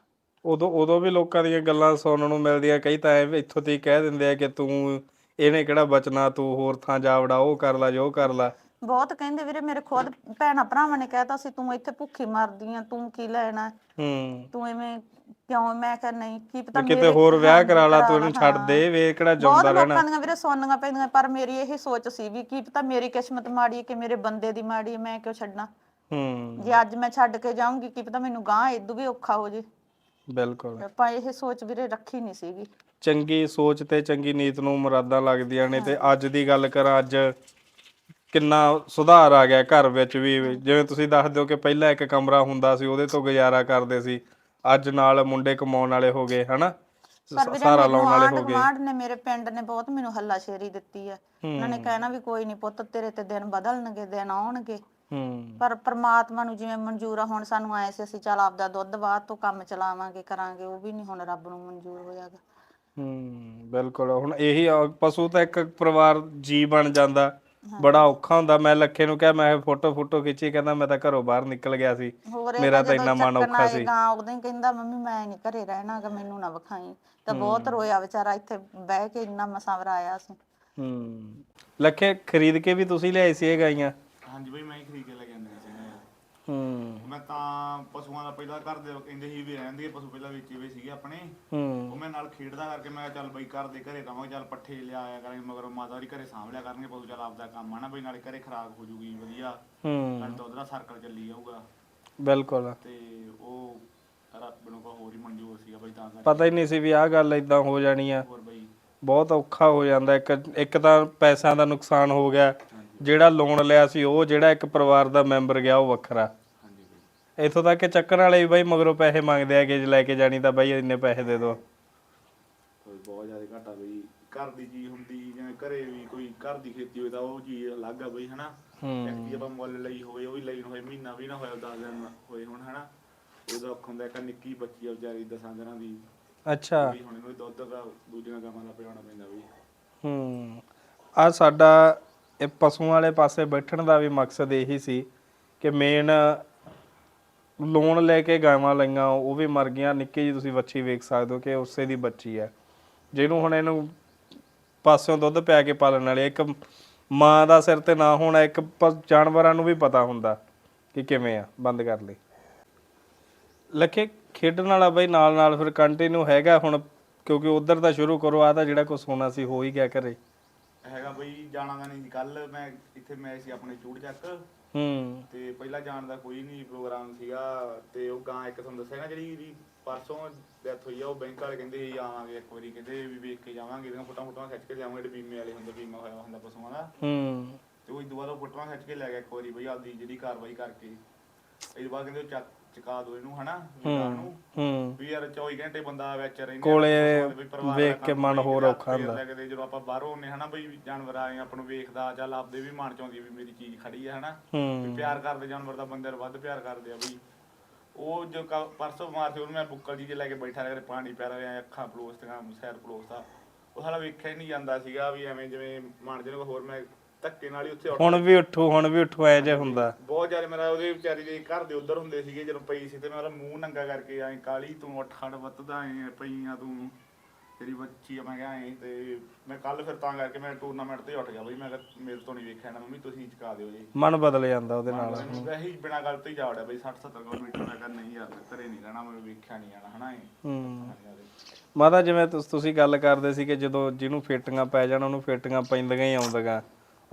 ਉਦੋਂ ਉਦੋਂ ਵੀ ਲੋਕਾਂ ਦੀਆਂ ਗੱਲਾਂ ਸੁਣਨ ਨੂੰ ਮਿਲਦੀਆਂ। ਕਈ ਤਾਂ ਇੱਥੋਂ ਤੇ ਕਹਿ ਦਿੰਦੇ ਆ ਕਿ ਤੂੰ ਇਹਨੇ ਕਿਹੜਾ ਬਚਣਾ ਤੂੰ ਹੋਰ ਥਾਂ ਜਾ ਵੜਾ ਉਹ ਕਰ ਲੈ ਜੋ ਕਰ ਲੈ। ਬਹੁਤ ਕਹਿੰਦੇ ਵੀਰੇ ਮੇਰੇ ਖੁਦ ਭੈਣਾ ਭਰਾਵਾਂ ਨੇ ਕਹਿਤਾ ਸੀ ਤੂੰ ਇੱਥੇ ਭੁੱਖੀ ਮਰਦੀ ਆ ਤੂੰ ਕੀ ਲੈਣਾ ਹੂੰ? ਤੂੰ ਐਵੇਂ ਕਿਉਂ ਮੈਂ ਕਿਹਾ ਨਹੀਂ ਕੀ ਪਤਾ ਵੀ ਕਿਤੇ ਮੇਰੇ- ਹੋਰ ਵਿਆਹ ਕਰਾ ਲਾ ਤੂੰ ਇਹਨੂੰ ਛੱਡ। ਦੇ ਵੇ ਕਿਹੜਾ ਬਹੁਤ ਜਿਉਂਦਾ ਰਹਿਣਾ। ਲੋਕਾਂ ਦੀਆਂ ਵੀਰੇ ਸੁਣਨੀਆਂ ਪੈਂਦੀਆਂ ਪਰ ਮੇਰੀ ਇਹ ਸੋਚ ਸੀ ਵੀ ਕੀ ਪਤਾ ਮੇਰੀ ਕਿਸਮਤ ਮਾੜੀ ਹੈ ਕਿ ਮੇਰੇ ਬੰਦੇ ਦੀ ਮਾੜੀ ਹੈ ਮੈਂ ਕਿਉਂ ਛੱਡਣਾ ਹੂੰ। ਜੇ ਅੱਜ ਮੈਂ ਛੱਡ ਕੇ ਜਾਊਂਗੀ ਕੀ ਪਤਾ ਮੈਨੂੰ ਗਾਂ ਇਦੋਂ ਵੀ ਔਖਾ ਹੋ ਜੇ। ਬਿਲਕੁਲ। ਆਪਾਂ ਇਹ ਸੋਚ ਵੀਰੇ ਰੱਖੀ ਨਹੀਂ ਸੀਗੀ। ਚੰਗੀ ਸੋਚ ਤੇ ਚੰਗੀ ਨੀਤ ਨੂੰ ਮੁਰਾਦਾਂ ਲੱਗਦੀਆਂ ਨੇ ਤੇ ਅੱਜ ਦੀ ਗੱਲ ਕਰਾਂ ਅੱਜ ਕਿੰਨਾ ਸੁਧਾਰ ਆ ਗਿਆ ਘਰ ਵਿੱਚ ਵੀ। ਜਿਵੇਂ ਤੁਸੀਂ ਦੱਸਦੇ ਹੋ ਕਿ ਪਹਿਲਾਂ ਇੱਕ ਕਮਰਾ ਹੁੰਦਾ ਸੀ ਉਹਦੇ ਤੋਂ ਗੁਜ਼ਾਰਾ ਕਰਦੇ ਸੀ। ਅੱਜ ਨਾਲ ਮੁੰਡੇ ਕਮਾਉਣ ਵਾਲੇ ਹੋ ਗਏ ਹਨਾ? ਸਾਰਾ ਲਾਉਣ ਵਾਲੇ ਹੋ ਗਏ। ਗੁਆਂਢ ਨੇ ਮੇਰੇ ਪਿੰਡ ਨੇ ਬਹੁਤ ਮੈਨੂੰ ਹੱਲਾਸ਼ੇਰੀ ਦਿੱਤੀ ਹੈ ਉਹਨਾਂ ਨੇ ਕਹਿਣਾ ਵੀ ਕੋਈ ਨਹੀਂ ਪੁੱਤ ਤੇਰੇ ਤੇ ਦਿਨ ਬਦਲਣਗੇ ਦਿਨ ਆਉਣਗੇ। ਪਰ ਪ੍ਰਮਾਤਮਾ ਨੂੰ ਜਿਵੇਂ ਮਨਜ਼ੂਰ ਆ ਹੁਣ ਸਾਨੂੰ ਆਏ ਸੀ ਅਸੀਂ ਚੱਲ ਆਪਦਾ ਦੁੱਧ ਬਾਅਦ ਤੋਂ ਕੰਮ ਚਲਾਵਾਂਗੇ ਕਰਾਂਗੇ ਉਹ ਵੀ ਨਹੀਂ ਹੁਣ ਰੱਬ ਨੂੰ ਮਨਜ਼ੂਰ ਹੋਇਆਗਾ। ਹੂੰ ਬਿਲਕੁਲ। ਹੁਣ ਇਹੀ ਆ, ਪਸ਼ੂ ਤਾਂ ਇੱਕ ਪਰਿਵਾਰ ਜੀ ਬਣ ਜਾਂਦਾ। ਬੜਾ ਔਖਾ ਹੁੰਦਾ। ਮੈਂ ਲੱਖੇ ਨੂੰ ਕਿਹਾ ਮੈਂ ਫੋਟੋ ਫੋਟੋ ਖਿੱਚੀ ਕਹਿੰਦਾ ਮੈਂ ਤਾਂ ਘਰੋਂ ਬਾਹਰ ਨਿਕਲ ਗਿਆ ਸੀ। ਹੋਰ ਮੇਰਾ ਤਾਂ ਇੰਨਾ ਮਨ ਔਖਾ ਸੀ। ਆਏਗਾ ਉਦੋਂ ਹੀ ਕਹਿੰਦਾ ਮੰਮੀ ਮੈਂ ਨਹੀਂ ਘਰੇ ਰਹਿਣਾਗਾ ਮੈਨੂੰ ਨਾ ਵਿਖਾਈ। ਤਾਂ ਬਹੁਤ ਰੋਇਆ ਵਿਚਾਰਾ ਇੱਥੇ ਬਹਿ ਕੇ ਇੰਨਾ ਮਸਾਂ ਵਰਾਇਆ ਸੀ ਹੂੰ। ਲੱਖੇ ਖਰੀਦ ਕੇ ਵੀ ਤੁਸੀਂ ਲਿਆਏ ਸੀ ਇਹ ਗਾਈਆਂ? ਹਾਂਜੀ ਬਈ ਮੈਂ ਹੀ ਖਰੀਦ ਕੇ ਲੈ ਕੇ ਆਂਦੇ ਸੀ। ਹੂੰ। ਮੈਂ ਤਾਂ ਪਸ਼ੂਆਂ ਦਾ ਪਹਿਲਾਂ ਘਰ ਦੇ ਕਹਿੰਦੇ ਸੀ ਵੀ ਰਹਿਣ ਦੇ ਪਸ਼ੂ ਪਹਿਲਾਂ ਵੇਚੇ ਹੋਏ ਸੀਗੇ ਆਪਣੇ। ਉਹ ਮੈਂ ਨਾਲ ਖੇਡਦਾ ਕਰਕੇ ਮੈਂ ਕਿਹਾ ਚੱਲ ਬਈ ਘਰ ਦੇ ਘਰੇ ਰਵਾਂਗੇ ਚੱਲ ਪੱਠੇ ਲਿਆ ਆਇਆ ਕਰਾਂਗੇ ਮਗਰ ਮਾਤਾ ਵੀ ਘਰੇ ਸਾਂਭ ਲਿਆ ਕਰਨਗੇ ਪਸ਼ੂ ਚੱਲ ਆਪਦਾ ਕੰਮ ਆ ਨਾ ਬਈ ਨਾਲੇ ਘਰੇ ਖਰਾਕ ਹੋ ਜੂਗੀ ਵਧੀਆ। ਹੂੰ। ਨਾਲੇ ਦੁੱਧ ਦਾ ਸਰਕਲ ਚੱਲੀ ਜਾਊਗਾ। ਬਿਲਕੁਲ। ਤੇ ਉਹ ਰੱਬ ਨੂੰ ਕੋ ਹੋਰ ਹੀ ਮਨਜ਼ੂਰ ਸੀਗਾ ਬਈ ਤਾਂ ਕਰਕੇ। ਪਤਾ ਹੀ ਨਹੀਂ ਸੀ ਵੀ ਆਹ ਗੱਲ ਇਦਾਂ ਹੋ ਜਾਣੀ ਆ। ਹੋਰ ਬਈ। ਬਹੁਤ ਔਖਾ ਹੋ ਜਾਂਦਾ ਇੱਕ ਇੱਕ ਤਾਂ ਪੈਸਿਆਂ ਦਾ ਨੁਕਸਾਨ ਹੋ ਗਿਆ। ਜਿਹੜਾ ਲੋਨ ਲਿਆ ਸੀ ਉਹ ਜਿਹੜਾ ਇੱਕ ਪਰਿਵਾਰ ਦਾ ਮੈਂਬਰ ਗਿਆ ਉਹ ਵੱਖਰਾ। ਇੱਥੋਂ ਤੱਕ ਕਿ ਚੱਕਣ ਵਾਲੇ ਵੀ ਬਾਈ ਮਗਰੋਂ ਪੈਸੇ ਮੰਗਦੇ ਆ ਕਿ ਜੇ ਲੈ ਕੇ ਜਾਣੀ ਤਾਂ ਬਾਈ ਇੰਨੇ ਪੈਸੇ ਦੇ ਦਿਓ ਕੋਈ ਬਹੁਤ ਜ਼ਿਆਦਾ ਘਾਟਾ ਬਈ ਘਰ ਦੀ ਚੀਜ਼ ਹੁੰਦੀ ਜਿਵੇਂ ਘਰੇ ਵੀ ਕੋਈ ਘਰ ਦੀ ਖੇਤੀ ਹੋਵੇ ਤਾਂ ਉਹ ਚੀਜ਼ ਅਲੱਗ ਆ ਬਈ ਹਨਾ? ਚੀਜ਼ ਆਪਾਂ ਮੁੱਲ ਲਈ ਹੋਵੇ ਉਹ ਵੀ ਲਈ ਨੂੰ ਹੋਏ ਮਹੀਨਾ ਵੀ ਨਾ ਹੋਇਆ 10 ਦਿਨ ਹੋਏ ਹੁਣ ਹਨਾ? ਉਹਦਾ ਔਖ ਹੁੰਦਾ ਇੱਕ ਨਿੱਕੀ ਬੱਚੀ ਆ ਵਿਚਾਰੀ ਦਸਾਂ ਦਿਨਾਂ ਦੀ। ਅੱਛਾ। ਵੀ ਹੁਣ ਇਹਨੂੰ ਦੁੱਧ ਦਾ ਦੂਜੀਆਂ ਗਾਵਾਂ ਦਾ ਪਿਆਉਣਾ ਪੈਂਦਾ ਬਈ। ਹੂੰ। ਆ ਸਾਡਾ ਇਹ ਪਸ਼ੂਆਂ ਵਾਲੇ ਪਾਸੇ ਬੈਠਣ ਦਾ ਵੀ ਮਕਸਦ ਇਹੀ ਸੀ ਕਿ ਮੇਨ ਲੋਨ ਲੈ ਕੇ ਗਾਵਾਂ ਲਈਆਂ, ਉਹ ਵੀ ਮਰ ਗਈਆਂ। ਨਿੱਕੀ ਜੀ ਤੁਸੀਂ ਵੱਛੀ ਵੇਖ ਸਕਦੇ ਹੋ ਕਿ ਉਸੇ ਦੀ ਬੱਚੀ ਹੈ। ਜਿਹਨੂੰ ਹੁਣ ਇਹਨੂੰ ਪਾਸਿਓਂ ਦੁੱਧ ਪਿਆ ਕੇ ਪਾਲਣ ਵਾਲੇ ਇੱਕ ਮਾਂ ਦਾ ਸਿਰ ਤੇ ਨਾ ਹੋਣਾ, ਇੱਕ ਜਾਨਵਰਾਂ ਨੂੰ ਵੀ ਪਤਾ ਹੁੰਦਾ ਕਿ ਕਿਵੇਂ ਆ, ਬੰਦ ਕਰ ਲਈ। ਲੱਖੇ, ਖੇਡਣ ਵਾਲਾ ਬਈ ਨਾਲ ਨਾਲ ਫਿਰ ਕੰਟੀਨਿਊ ਹੈਗਾ ਹੁਣ, ਕਿਉਂਕਿ ਉਧਰ ਦਾ ਸ਼ੁਰੂ ਕਰੋ ਆ ਤਾਂ ਜਿਹੜਾ ਕੁਝ ਹੋਣਾ ਸੀ, ਹੋ ਹੀ ਗਿਆ ਘਰੇ। ਹੈਗਾ ਬਈ, ਜਾਣਾ ਦਾ ਨਹੀਂ ਕੱਲ ਮੈਂ, ਇੱਥੇ ਮੈਚ ਸੀ ਆਪਣੇ ਚੂੜ ਚੱਕ। ਹੂੰ। ਤੇ ਪਹਿਲਾਂ ਜਾਣ ਦਾ ਕੋਈ ਨਹੀਂ ਪ੍ਰੋਗਰਾਮ ਸੀਗਾ ਤੇ ਉਹ ਗਾਂ ਇੱਕ ਤੁਹਾਨੂੰ ਦੱਸਿਆ ਨਾ ਜਿਹੜੀ ਇਹਦੀ ਪਰਸੋਂ ਡੈਥ ਹੋਈ ਆ ਉਹ ਬੈਂਕ ਵਾਲੇ ਕਹਿੰਦੇ ਸੀ ਆਵਾਂਗੇ ਇੱਕ ਵਾਰੀ ਕਹਿੰਦੇ ਵੀ ਵੇਖ ਕੇ ਜਾਵਾਂਗੇ ਇਹਦੀਆਂ ਫੋਟੋਆਂ ਫੋਟੋਆਂ ਖਿੱਚ ਕੇ ਲਿਆਵਾਂਗੇ ਜਿਹੜੇ ਬੀਮੇ ਵਾਲੇ ਹੁੰਦੇ ਬੀਮਾ ਹੋਇਆ ਹੁੰਦਾ ਪਸ਼ੂਆਂ ਦਾ ਹੂੰ। ਤੇ ਉਹ ਉਹ ਫੋਟੋਆਂ ਖਿੱਚ ਕੇ ਲੈ ਗਿਆ ਇੱਕ ਵਾਰੀ ਬਈ ਆਪਦੀ ਜਿਹੜੀ ਕਾਰਵਾਈ ਕਰਕੇ। ਤੋਂ ਬਾਅਦ ਕਹਿੰਦੇ ਉਹ ਚੱਕ ਚੁਕਾ ਦੋ ਇਹਨੂੰ ਹਨਾ? ਗਾਂ ਨੂੰ। ਹੂੰ। ਵੀ ਯਾਰ 24 ਘੰਟੇ ਬੰਦਾ ਵਿੱਚ ਰਹਿੰਦਾ ਕੋਲੇ ਵੇਖ ਕੇ ਮਨ ਹੋਰ ਔਖਾ ਹੁੰਦਾ। ਜਦੋਂ ਆਪਾਂ ਬਾਹਰੋਂ ਆਉਂਦੇ ਹਨਾ ਬਈ ਜਾਨਵਰ ਆਏ ਆਪਾਂ ਨੂੰ ਵੇਖਦਾ ਚੱਲ ਆਪਦੇ ਵੀ ਮਨ ਚ ਆਉਂਦੀ ਵੀ ਮੇਰੀ ਚੀਜ਼ ਖੜੀ ਹੈ ਹਨਾ? ਵੀ ਪਿਆਰ ਕਰਦੇ ਜਾਨਵਰ ਦਾ ਬੰਦੇ ਨੂੰ ਵੱਧ ਪਿਆਰ ਕਰਦੇ ਆ ਬਈ। ਉਹ ਜੋ ਪਰਸੋਂ ਬਿਮਾਰ ਸੀ ਉਹਨੂੰ ਮੈਂ ਬੁੱਕਲ ਜੀ 'ਚ ਲੈ ਕੇ ਬੈਠਾ ਰਿਹਾ ਪਾਣੀ ਪਿਆ ਰਿਹਾ ਅੱਖਾਂ ਪਲੋਸਤੀਆਂ ਸਿਰ ਪਲੋਸਤਾ। ਉਹ ਸਾਲਾ ਵੇਖਿਆ ਹੀ ਨਹੀਂ ਜਾਂਦਾ ਸੀਗਾ ਵੀ ਐਵੇਂ ਜਿਵੇਂ ਮਨ ਜਿਹਨੂੰ ਹੋਰ ਮੈਂ ਧੱਕੇ ਨਾਲ ਹੀ ਉੱਥੇ ਹੁਣ ਵੀ ਉੱਠੂ ਹੁਣ ਵੀ ਉੱਠੂ ਐ ਜੇ ਹੁੰਦਾ। ਬਹੁਤ ਜ਼ਿਆਦਾ ਮੇਰਾ ਉਹਦੇ ਵਿਚਾਰੀ ਦੇ ਘਰ ਦੇ ਉਧਰ ਹੁੰਦੇ ਸੀਗੇ ਜਦੋਂ ਪਈ ਸੀ ਤੇ ਮੇਰਾ ਮੂੰਹ ਨੰਗਾ ਕਰਕੇ ਐਂ ਕਾਲੀ ਤੂੰ ਉੱਠ ਖੜ ਵੱਤਦਾ ਐ ਪਈਆਂ ਤੂੰ ਤੇਰੀ ਬੱਚੀ ਆ। ਮੈਂ ਕਿਹਾ ਐਂ ਤੇ ਮੈਂ ਕੱਲ ਫਿਰ ਤਾਂ ਕਰਕੇ ਮੈਂ ਟੂਰਨਾਮੈਂਟ ਤੇ ਉੱਠ ਗਿਆ ਬਈ ਮੈਂ ਕਿਹਾ ਮੇਰੇ ਤੋਂ ਨਹੀਂ ਵੇਖਿਆ ਨਾ ਮੰਮੀ ਤੁਸੀਂ ਚੁਕਾ ਦਿਓ ਜੀ। ਮਨ ਬਦਲ ਜਾਂਦਾ ਉਹਦੇ ਨਾਲ। ਮੈਨੂੰ ਵੈਸੇ ਹੀ ਬਿਨਾਂ ਗੱਲ ਤੋਂ ਹੀ ਜਾ ਵੜਿਆ ਬਈ 60 70 ਕਿਲੋਮੀਟਰ ਮੈਂ ਕਿਹਾ ਨਹੀਂ ਯਾਰ ਮੈਂ ਘਰੇ ਨਹੀਂ ਰਹਿਣਾ ਮੈਂ ਵੇਖਿਆ ਨਹੀਂ ਜਾਣਾ ਹਨਾ ਐਂ। ਮਾਤਾ ਜਿਵੇਂ ਤੁਸ- ਤੁਸੀਂ ਗੱਲ ਕਰਦੇ ਸੀ ਕਿ ਜਦੋਂ ਜਿਹਨੂੰ ਫੇਟੀਆਂ ਪੈ ਜਾਣ ਉਹਨੂੰ ਫੇਟੀਆਂ ਪੈਂਦੀਆਂ ਹੀ ਆਉਂਦੀਆਂ।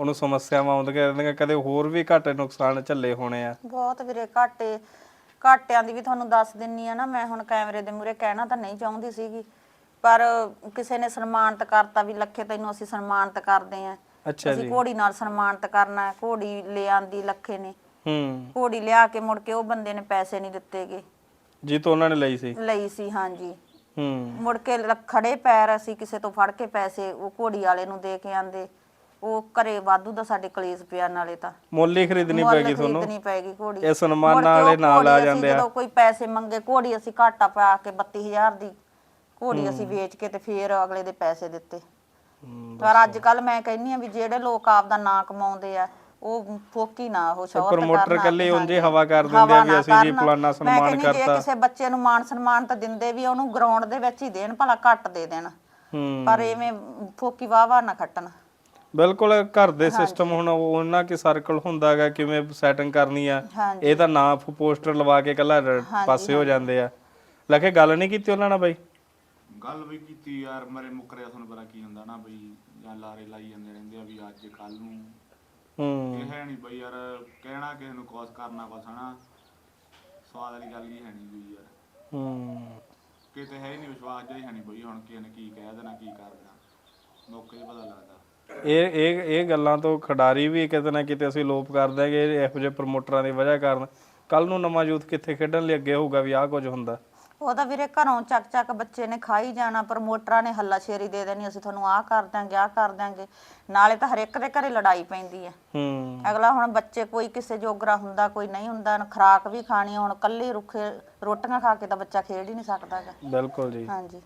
ਉਹਨੂੰ ਸਮੱਸਿਆਵਾਂ ਆਉਂਦੀਆਂ ਰਹਿੰਦੀਆਂ ਕਦੇ ਹੋਰ ਵੀ ਘਾਟੇ ਨੁਕਸਾਨ ਝੱਲੇ ਹੋਣੇ ਆ। ਬਹੁਤ ਵੀਰੇ ਘਾਟੇ ਘਾਟਿਆਂ ਦੀ ਵੀ ਤੁਹਾਨੂੰ ਦੱਸ ਦਿੰਨੀ ਆ ਨਾ ਮੈਂ ਹੁਣ ਕੈਮਰੇ ਦੇ ਮੂਹਰੇ ਕਹਿਣਾ ਤਾਂ ਨਹੀਂ ਚਾਹੁੰਦੀ ਸੀਗੀ ਪਰ ਕਿਸੇ ਨੇ ਸਨਮਾਨਿਤ ਕਰਤਾ ਵੀ ਲੱਖੇ ਤੈਨੂੰ ਅਸੀਂ ਸਨਮਾਨਿਤ ਕਰਦੇ ਆਂ। ਅੱਛਾ ਅਸੀਂ ਜੀ। ਘੋੜੀ ਨਾਲ ਸਨਮਾਨਿਤ ਕਰਨਾ ਹੈ। ਘੋੜੀ ਲੈ ਆਂਦੀ ਲੱਖੇ ਨੇ। ਹੂੰ। ਘੋੜੀ ਲਿਆ ਕੇ ਮੁੜ ਕੇ ਉਹ ਬੰਦੇ ਨੇ ਪੈਸੇ ਨਹੀਂ ਦਿੱਤੇਗੇ ਜੀ ਤੋਂ ਉਹਨਾਂ ਨੇ ਲਈ ਸੀ। ਲਈ ਸੀ ਹਾਂਜੀ। ਹੂੰ। ਮੁੜ ਕੇ ਲ- ਖੜੇ ਪੈਰ ਅਸੀਂ ਕਿਸੇ ਤੋਂ ਫੜ ਕੇ ਪੈਸੇ ਉਹ ਘੋੜੀ ਵਾਲੇ ਨੂੰ ਦੇ ਕੇ ਆਂਦੇ। ਉਹ ਘਰੇ ਵਾਧੂ ਦਾ ਸਾਡੇ ਕਲੇਸ਼ ਪਿਆ ਨਾਲੇ ਤਾਂ ਮੁੱਲ ਹੀ ਖਰੀਦਣੀ ਮੁੱਲ ਪੈਗੀ ਤੁਹਾਨੂੰ ਖਰੀਦਣੀ ਪੈਗੀ ਘੋੜੀ ਇਹ ਸਨਮਾਨਾਂ ਮੁੜ ਕੇ ਉਹ ਵਾਲੇ ਨਾਲ ਘੋੜੀ ਆ ਅਸੀਂ ਜਾਂਦੇ ਆ। ਜਦੋਂ ਕੋਈ ਪੈਸੇ ਮੰਗੇ ਘੋੜੀ ਅਸੀਂ ਘਾਟਾ ਪਾ ਕੇ 32000 ਦੀ ਘੋੜੀ ਅਸੀਂ ਵੇਚ ਕੇ ਤੇ ਫੇਰ ਅਗਲੇ ਦੇ ਪੈਸੇ ਦਿੱਤੇ ਪਰ ਅੱਜ ਕੱਲ ਮੈਂ ਕਹਿੰਨੀ ਆ ਵੀ ਜਿਹੜੇ ਲੋਕ ਆਪਦਾ ਨਾਂ ਕਮਾਉਂਦੇ ਆ ਉਹ ਫੋਕੀ ਨਾ ਉਹ ਸ਼ੌਹਰਤ ਪ੍ਰਮੋਟਰ ਕਰਨਾ, ਇਕੱਲੇ ਉਂਝ ਹੀ ਹਾਂਜੀ। ਹਵਾ ਕਰ ਦਿੰਦੇ ਹਵਾ ਆ ਵੀ ਨਾ ਅਸੀਂ ਜੀ ਕਰਨ। ਫਲਾਨਾ ਮੈਂ ਸਨਮਾਨ ਕਹਿੰਦੀ ਜੇ ਕਰਤਾ। ਕਿਸੇ ਬੱਚੇ ਨੂੰ ਮਾਣ ਸਨਮਾਨ ਤਾਂ ਦਿੰਦੇ ਵੀ ਉਹਨੂੰ ਗਰਾਊਂਡ ਦੇ ਵਿੱਚ ਹੀ ਦੇਣ ਭਲਾ ਘੱਟ ਦੇ ਦੇਣ ਹੂੰ ਪਰ ਐਵੇਂ ਫੋਕੀ ਵਾਵਾ ਨਾ ਖੱਟਣ ਬਿਲਕੁਲ ਘਰ ਦੇ ਸਿਸਟਮ ਹੁਣ ਉਹ ਉਹਨਾਂ ਕੇ ਸਰਕਲ ਹੁੰਦਾ ਹੈਗਾ ਕਿਵੇਂ ਸੈਟਿੰਗ ਕਰਨੀ ਆ ਹਾਂਜੀ। ਇਹ ਤਾਂ ਨਾ ਪੋਸਟਰ ਲਵਾ ਕੇ ਕੱਲਾ ਪਾਸੇ ਹੋ ਜਾਂਦੇ ਆ। ਲਖੇ ਗੱਲ ਨਹੀਂ ਕੀਤੀ ਉਹਨਾਂ ਨਾਲ ਬਾਈ? ਗੱਲ ਵੀ ਕੀਤੀ ਯਾਰ ਮਰੇ ਮੁਕਰਿਆ ਤੁਹਾਨੂੰ ਪਤਾ ਕੀ ਹੁੰਦਾ ਨਾ ਬਈ ਜਾਂ ਲਾਰੇ ਲਾਈ ਜਾਂਦੇ ਰਹਿੰਦੇ ਆ ਵੀ ਅੱਜ ਕੱਲ ਨੂੰ। ਹੂੰ। ਇਹ ਹੈ ਨਹੀਂ ਬਈ ਯਾਰ ਕਹਿਣਾ ਕਿਸੇ ਨੂੰ ਕੋਸ ਕਰਨਾ ਕੁਛ ਹਨਾ। ਸਵਾਦ ਵਾਲੀ ਗੱਲ ਹੀ ਹੈ ਨਹੀਂ ਬਈ ਯਾਰ। ਹੂੰ। ਕਿਤੇ ਹੈ ਹੀ ਨਹੀਂ ਵਿਸ਼ਵਾਸ ਜਿਹਾ ਹੀ ਹੈ ਨਹੀਂ ਬਈ ਹੁਣ ਕਿਸੇ ਨੇ ਕੀ ਕਹਿ ਦੇਣਾ ਕੀ ਕਰ ਦੇਣਾ। ਮੌਕੇ 'ਤੇ ਪਤਾ ਲੱਗਦਾ। ਇਹ ਇਹ ਇਹ ਗੱਲਾਂ ਤੋਂ ਖਿਡਾਰੀ ਵੀ ਕਿਤੇ ਨਾ ਕਿਤੇ ਅਸੀਂ ਲੋਪ ਕਰ ਦਾਂਗੇ ਇਹੋ ਜਿਹੇ ਪ੍ਰਮੋਟਰਾਂ ਦੀ ਵਜ੍ਹਾ ਕਾਰਨ। ਕੱਲ ਨੂੰ ਨਵਾਂ ਯੂਥ ਕਿੱਥੇ ਖੇਡਣ ਲਈ ਅੱਗੇ ਹੋਊਗਾ ਵੀ ਆਹ ਕੁਝ ਹੁੰਦਾ। ਉਹ ਤਾਂ ਵੀਰੇ ਘਰੋਂ ਚੱਕ ਚੱਕ ਬੱਚੇ ਨੇ ਖਾਈ ਜਾਣਾ ਪ੍ਰਮੋਟਰਾਂ ਨੇ ਹੱਲਾ ਸ਼ੇਰੀ ਦੇ ਦੇਣੀ ਅਸੀਂ ਤੁਹਾਨੂੰ ਆਹ ਕਰ ਦਾਂਗੇ ਆਹ ਕਰ ਦਾਂਗੇ ਨਾਲੇ ਤਾਂ ਹਰ ਇੱਕ ਦੇ ਘਰੇ ਲੜਾਈ ਪੈਂਦੀ ਹੈ। ਹੂੰ। ਅਗਲਾ ਹੁਣ ਬੱਚੇ ਕੋਈ ਕਿਸੇ ਜੋਗਰਾ ਹੁੰਦਾ ਕੋਈ ਨਹੀਂ ਹੁੰਦਾ ਖਰਾਕ ਵੀ ਖਾਣੀ ਹੁਣ ਕੱਲੀ ਰੁੱਖੇ ਰੋਟੀਆਂ ਖਾ ਕੇ ਤਾਂ ਬੱਚਾ ਖੇਡ ਹੀ ਨਹੀਂ ਸਕਦਾਗਾ। ਬਿਲਕੁਲ ਜੀ। ਹਾਂਜੀ।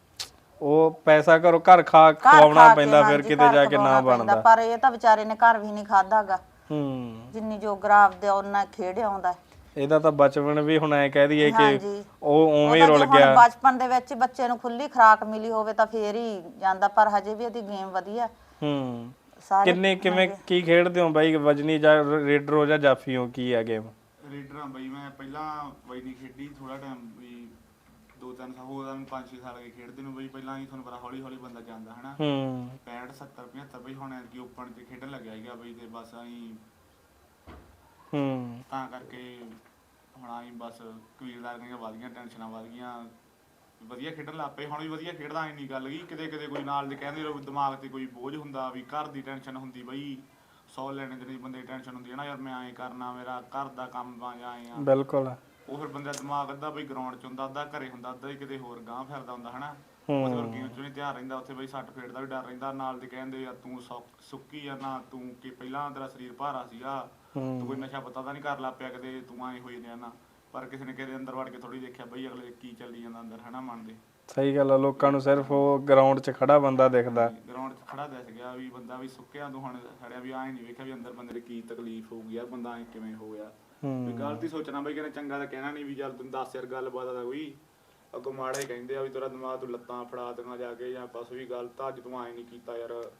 ਉਹ ਪੈਸਾ ਘਰੋਂ ਘਰ ਖਾ ਖਵਾਉਣਾ ਪੈਂਦਾ ਫਿਰ ਕਿਤੇ ਜਾ ਕੇ ਨਾ ਬਣਦਾ। ਪਰ ਇਹ ਤਾਂ ਵਿਚਾਰੇ ਨੇ ਘਰ ਵੀ ਨਹੀਂ ਖਾਦਾਗਾ ਹੂੰ। ਜਿੰਨੀ ਜੋਗਰਾ ਆਪਦੇ ਉਹਨਾਂ ਖੇਡ ਆਉਂਦਾ। ਇਹਦਾ ਤਾਂ ਬਚਪਨ ਵੀ ਹੁਣ ਐ ਕਹਿ ਦਈਏ ਕਿ ਉਹ ਉਵੇਂ ਹੀ ਰੁਲ ਗਿਆ। ਬਚਪਨ ਦੇ ਵਿੱਚ ਬੱਚੇ ਨੂੰ ਖੁੱਲੀ ਖੁਰਾਕ ਮਿਲੀ ਹੋਵੇ ਤਾਂ ਫੇਰ ਹੀ ਜਾਂਦਾ ਪਰ ਹਜੇ ਵੀ ਇਹਦੀ ਗੇਮ ਵਧੀਆ। ਹੂੰ। ਸਾਰੇ ਕਿੰਨੇ ਕਿਵੇਂ ਕੀ ਖੇਡਦੇ ਹੋ ਬਾਈ? ਵਜਨੀ ਜਾਂ ਰੇਡਰ ਹੋ ਜਾਂ ਜਾਫੀ ਹੋ ਕੀ ਆ ਗੇਮ? ਰੀਡਰਾਂ ਬਈ ਮੈਂ ਪਹਿਲਾਂ ਬਈ ਨਹੀਂ ਖੇਡੀ ਥੋੜਾ ਟਾਈਮ ਵੀ ਦੋ ਤਿੰਨ ਸਾਲ ਹੋ ਗਏ ਪੰਜ ਛੇ ਸਾਲ ਕੇ ਖੇਡਦੇ ਨੂੰ ਬਈ ਪਹਿਲਾਂ ਹੀ ਤੁਹਾਨੂੰ ਪਤਾ ਹੌਲੀ ਹੌਲੀ ਬੰਦਾ ਜਾਂਦਾ ਹਨਾ? ਹੂੰ। 65 70 75 ਬਈ ਹੁਣ ਐਤਕੀ ਓਪਨ ਤੇ ਖੇਡਣ ਲੱਗਿਆ ਸੀਗਾ ਬਈ ਤੇ ਬਸ ਅਸੀਂ ਹੂੰ। ਤਾਂ ਕਰਕੇ ਹੁਣ ਆਈ ਬਸ ਕਬੀਲਦਾਰ ਦੀਆਂ ਵਧ ਗਈਆਂ ਟੈਨਸ਼ਨਾਂ ਵਧ ਗਈਆਂ। ਵਧੀਆ ਖੇਡਣ ਲੱਗ ਪਏ ਹੁਣ ਵੀ ਵਧੀਆ ਖੇਡਦਾ ਐ ਨਹੀਂ ਗੱਲ ਕੀ ਕਿਤੇ ਕਿਤੇ ਕੋਈ ਨਾਲ ਦੇ ਕਹਿੰਦੇ ਰਹੋ ਦਿਮਾਗ ਤੇ ਕੋਈ ਬੋਝ ਹੁੰਦਾ ਵੀ ਘਰ ਦੀ ਟੈਨਸ਼ਨ ਹੁੰਦੀ ਬਈ ਸੌ ਲੈਣੇ ਜਿਹੜੀ ਬੰਦੇ ਦੀ ਟੈਨਸ਼ਨ ਹੁੰਦੀ ਹੈ ਨਾ ਯਾਰ ਮੈਂ ਐਂ ਕਰਨਾ ਮੇਰਾ ਘਰ ਦਾ ਕੰਮ ਬਣ ਜਾਏ ਆ। ਬਿਲਕੁਲ। ਉਹ ਫਿਰ ਬੰਦਾ ਦਿਮਾਗ ਅੱਧਾ ਬਈ ਗਰਾਊਂਡ 'ਚ ਹੁੰਦਾ ਅੱਧਾ ਘਰੇ ਹੁੰਦਾ ਅੱਧਾ ਹੀ ਕਿਤੇ ਹੋਰ ਗਾਂ ਫਿਰਦਾ ਹੁੰਦਾ ਹਨਾ। ਉਹਦੇ ਵਰ ਗੇਮ 'ਚ ਨਹੀਂ ਧਿਆਨ ਰਹਿੰਦਾ ਉੱਥੇ ਬਈ ਸੱਟ ਫੇਟ ਦਾ ਵੀ ਡਰ ਰਹਿੰਦਾ ਨਾਲ ਦੇ ਕਹਿੰਦੇ ਯਾਰ ਤੂੰ ਸੌ- ਸੁੱਕੀ ਆ ਨਾ ਤੂੰ ਕਿ ਪਹਿਲਾਂ ਤੇਰਾ ਸਰੀਰ ਭਾਰਾ ਸੀਗਾ ਤੂੰ ਕੋਈ ਨਸ਼ਾ ਪਤਾ ਤਾਂ ਨਹੀਂ ਕਰ ਲਾ ਪਿਆ ਕਦੇ ਤੂੰ ਐ ਹੋਈ ਨਾ। ਪਰ ਕਿਸੇ ਨੇ ਕਿਤੇ ਅੰਦਰ ਵੜ ਕੇ ਥੋੜੀ ਦੇਖਿਆ ਬਈ ਅਗਲੇ ਕੀ ਚੱਲੀ ਜਾਂਦਾ ਅੰਦਰ ਹਨਾ ਮਨ ਦੇ? ਸਹੀ ਗੱਲ ਆ ਲੋਕਾਂ ਨੂੰ ਸਿਰਫ ਉਹ ਗਰਾਊਂਡ 'ਚ ਖੜਾ ਬੰਦਾ ਦਿਖਦਾ। ਗਰਾਊਂਡ 'ਚ ਖੜਾ ਦਿਸ ਗਿਆ ਵੀ ਬੰਦਾ ਵੀ ਸੁੱਕਿਆ ਤੂੰ ਹੁਣ ਖੜਿਆ ਵੀ ਐ ਨਹੀਂ ਵੇਖਿਆ ਵੀ ਅੰਦਰ ਬੰਦੇ ਦੀ ਕੀ ਤਕਲੀਫ ਹੋਊਗੀ ਯਾਰ ਬੰਦਾ ਐ ਕਿਵੇਂ ਹੋ ਗਿਆ? ਵੀ ਗਲਤੀ ਸੋਚਣਾ ਬਈ ਕਹਿੰਦੇ ਚੰਗਾ ਤਾਂ ਕਹਿਣਾ ਨਹੀਂ ਵੀ ਚੱਲ ਤੈਨੂੰ ਦੱਸ ਯਾਰ ਗੱਲਬਾਤ ਦਾ ਕੋਈ। ਅੱਗੋਂ ਮਾੜਾ ਹੀ ਕਹਿੰਦੇ ਆ ਵੀ ਤੇਰਾ ਦਿਮਾਗ ਤੂੰ ਲੱਤਾਂ ਫੜਾ ਦੇਣਾ ਜਾ ਕੇ ਜਾਂ ਬਸ ਵੀ ਗੱਲ ਤਾਂ ਅੱਜ ਤੂੰ ਐ ਨਹੀਂ ਕੀਤਾ ਯਾਰ।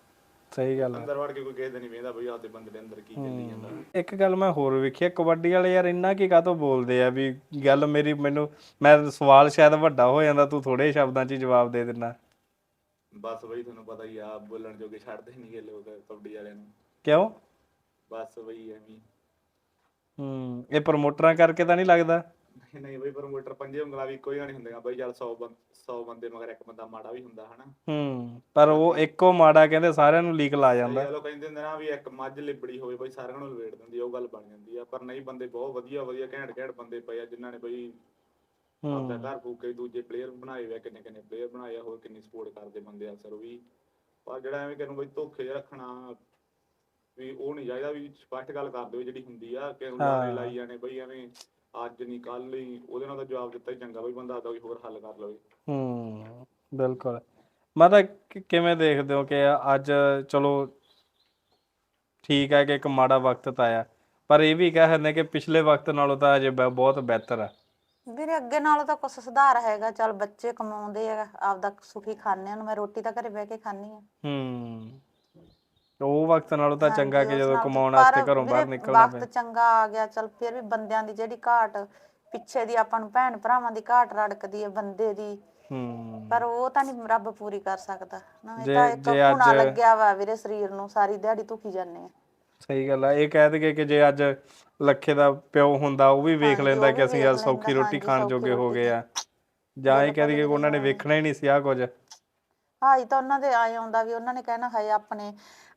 ਸਹੀ ਗੱਲ ਆ। ਅੰਦਰ ਵੜ ਕੇ ਕੋਈ ਕਿਸੇ ਦੇ ਨਹੀਂ ਵੇਂਦਾ ਬਈ ਆਪਦੇ ਬੰਦੇ ਦੇ ਅੰਦਰ ਕੀ ਚੱਲੀ ਜਾਂਦਾ। ਇੱਕ ਗੱਲ ਮੈਂ ਹੋਰ ਵੇਖੀ ਆ, ਕਬੱਡੀ ਵਾਲੇ ਯਾਰ ਇੰਨਾ ਕੀ ਕਾਹਤੋਂ ਬੋਲਦੇ ਆ ਵੀ ਗੱਲ ਮੇਰੀ ਮੈਨੂੰ ਮੈਂ ਸਵਾਲ ਸ਼ਾਇਦ ਵੱਡਾ ਹੋ ਜਾਂਦਾ ਤੂੰ ਥੋੜੇ ਸ਼ਬਦਾਂ 'ਚ ਹੀ ਜਵਾਬ ਦੇ ਦਿੰਦਾ। ਬਸ ਬਈ ਤੁਹਾਨੂੰ ਪਤਾ ਹੀ ਆ ਬੋਲਣ ਜੋਗੇ ਛੱਡਦੇ ਨਹੀਂਗੇ ਲੋਕ ਕਬੱਡੀ ਵਾਲਿਆਂ ਨੂੰ। ਕਿਉਂ? ਬਸ ਬਈ ਐਵੇਂ ਹੂੰ। ਇਹ ਪ੍ਰਮੋਟਰਾਂ ਕਰਕੇ ਤਾਂ ਨਹੀਂ ਲੱਗਦਾ? ਨਹੀਂ ਨਹੀਂ ਬਈ ਪ੍ਰਮੋਟਰ ਪੰਜੇ ਉਂਗਲਾਂ ਵੀ ਕੋਈ ਨਹੀਂ ਹੁੰਦੀਆਂ ਬਈ ਚੱਲ 100 100 ਬੰਦੇ ਮਗਰ ਇੱਕ ਬੰਦਾ ਮਾੜਾ ਵੀ ਹੁੰਦਾ ਹਨਾ? ਹੂੰ ਪਰ ਉਹ ਇੱਕੋ ਮਾੜਾ ਕਹਿੰਦੇ ਸਾਰਿਆਂ ਨੂੰ ਲੀਕ ਲਾ ਜਾਂਦਾ। ਚਲੋ ਕਹਿੰਦੇ ਹੁੰਦੇ ਨਾ ਵੀ ਇੱਕ ਮੱਝ ਲਿਬੜੀ ਹੋਵੇ ਬਈ ਸਾਰਿਆਂ ਨੂੰ ਲਵੇੜ ਦਿੰਦੀ ਆ, ਉਹ ਗੱਲ ਬਣ ਜਾਂਦੀ ਆ ਪਰ ਨਹੀਂ ਬੰਦੇ ਬਹੁਤ ਵਧੀਆ ਵਧੀਆ ਘੈਂਟ ਘੈਂਟ ਬੰਦੇ ਪਏ ਆ ਜਿਨ੍ਹਾਂ ਨੇ ਬਈ ਆਪਦਾ ਹੂੰ ਘਰ ਫੂਕ ਕੇ ਦੂਜੇ ਪਲੇਅਰ ਬਣਾਏ ਹੋਏ ਆ, ਕਿੰਨੇ ਕਿੰਨੇ ਪਲੇਅਰ ਬਣਾਏ ਆ ਹੋਰ ਕਿੰਨੀ ਸਪੋਰਟ ਕਰਦੇ ਬੰਦੇ ਅਕਸਰ ਉਹ ਵੀ। ਪਰ ਜਿਹੜਾ ਐਵੇਂ ਕਿਨੂੰ ਬਈ ਧੋਖੇ ਰੱਖਣਾ ਵੀ ਉਹ ਨਹੀਂ ਚਾਹੀਦਾ ਵੀ ਸਪਸ਼ਟ ਗੱਲ ਕਰ ਦਿਓ ਜਿਹੜੀ ਹੁੰਦੀ ਆ ਕਿ ਲਾਰੇ ਹਾਂ। ਲਾਈ ਜਾਣੇ ਬਈ ਐਵੇਂ ਅੱਜ ਨਹੀਂ ਕੱਲ ਹੀ ਉਹਦੇ ਨਾਲ ਤਾਂ ਜਵਾਬ ਦਿੱਤਾ ਹੀ ਚੰਗਾ ਬਈ ਬੰਦਾ ਆਦਾ ਕੋਈ ਹੋਰ ਹੱਲ ਕਰ ਲਵੇ। ਹੂੰ ਬਿਲਕੁਲ। ਮੈਂ ਤਾਂ ਕਿ- ਕਿਵੇਂ ਦੇਖਦੇ ਹੋ ਕਿ ਅੱਜ ਚਲੋ ਠੀਕ ਹੈ ਕਿ ਇੱਕ ਮਾੜਾ ਵਕਤ ਤਾਂ ਆਇਆ ਪਰ ਇਹ ਵੀ ਕਹਿ ਸਕਦੇ ਕਿ ਪਿਛਲੇ ਵਕਤ ਨਾਲੋਂ ਤਾਂ ਅਜੇ ਬਹੁਤ ਬਿਹਤਰ ਹੈ ਵੀਰੇ ਅੱਗੇ ਨਾਲੋਂ ਤਾਂ ਕੁਛ ਸੁਧਾਰ ਹੈਗਾ ਚੱਲ ਬੱਚੇ ਕਮਾਉਂਦੇ ਆ ਆਪਦਾ ਸੁਖੀ ਖਾਣੇ ਆ ਮੈਂ ਰੋਟੀ ਤਾਂ ਘਰੇ ਬਹਿ ਕੇ ਖਾਣੀ ਆ। ਹੂੰ। ਉਹ ਵਕਤ ਨਾਲੋਂ ਤਾਂ ਚੰਗਾ ਕਿ ਜਦੋਂ ਕਮਾਉਣ ਵਾਸਤੇ ਘਰੋਂ ਬਾਹਰ ਨਿਕਲਣਾ ਵਕਤ ਪਏ ਚੰਗਾ ਆ ਗਿਆ ਚੱਲ ਫਿਰ ਵੀ ਬੰਦਿਆਂ ਦੀ ਜਿਹੜੀ ਘਾਟ ਪਿੱਛੇ ਦੀ ਆਪਾਂ ਨੂੰ ਭੈਣ ਭਰਾਵਾਂ ਦੀ ਘਾਟ ਰੜਕਦੀ ਹੈ ਬੰਦੇ ਦੀ। ਹੂੰ। ਪਰ ਉਹ ਤਾਂ ਨਹੀਂ ਰੱਬ ਪੂਰੀ ਕਰ ਸਕਦਾ। ਨਾ ਇਹ ਤਾਂ ਇੱਕ ਹੁਣਾ ਲੱਗਿਆ ਵਾ ਵੀਰੇ ਸਰੀਰ ਨੂੰ ਸਾਰੀ ਦਿਹਾੜੀ ਧੁਖੀ ਜਾਂਦੇ ਆ। ਸਹੀ ਗੱਲ ਆ ਇਹ ਕਹਿ ਦਈਏ ਕਿ ਜੇ ਅੱਜ ਲੱਖੇ ਦਾ ਪਿਓ ਹੁੰਦਾ ਉਹ ਵੀ ਵੇਖ ਲੈਂਦਾ ਕਿ ਅਸੀਂ ਅੱਜ ਸੌਖੀ ਰੋਟੀ ਖਾਣ ਜੋਗੇ ਹੋ ਗਏ ਆ। ਜਾਂ ਇਹ ਕਹਿ ਕਿ ਉਹਨਾਂ ਨੇ ਵੇਖਣਾ ਹੀ ਨਹੀਂ ਸੀ ਆ ਕੁਝ। ਹਾਈ ਤਾਂ ਉਹਨਾਂ ਦੇ ਆਏ ਆਉਂਦਾ ਵੀ ਉਹਨਾਂ ਨੇ ਕਹਿਣਾ, ਹਾਏ, ਆਪਣੇ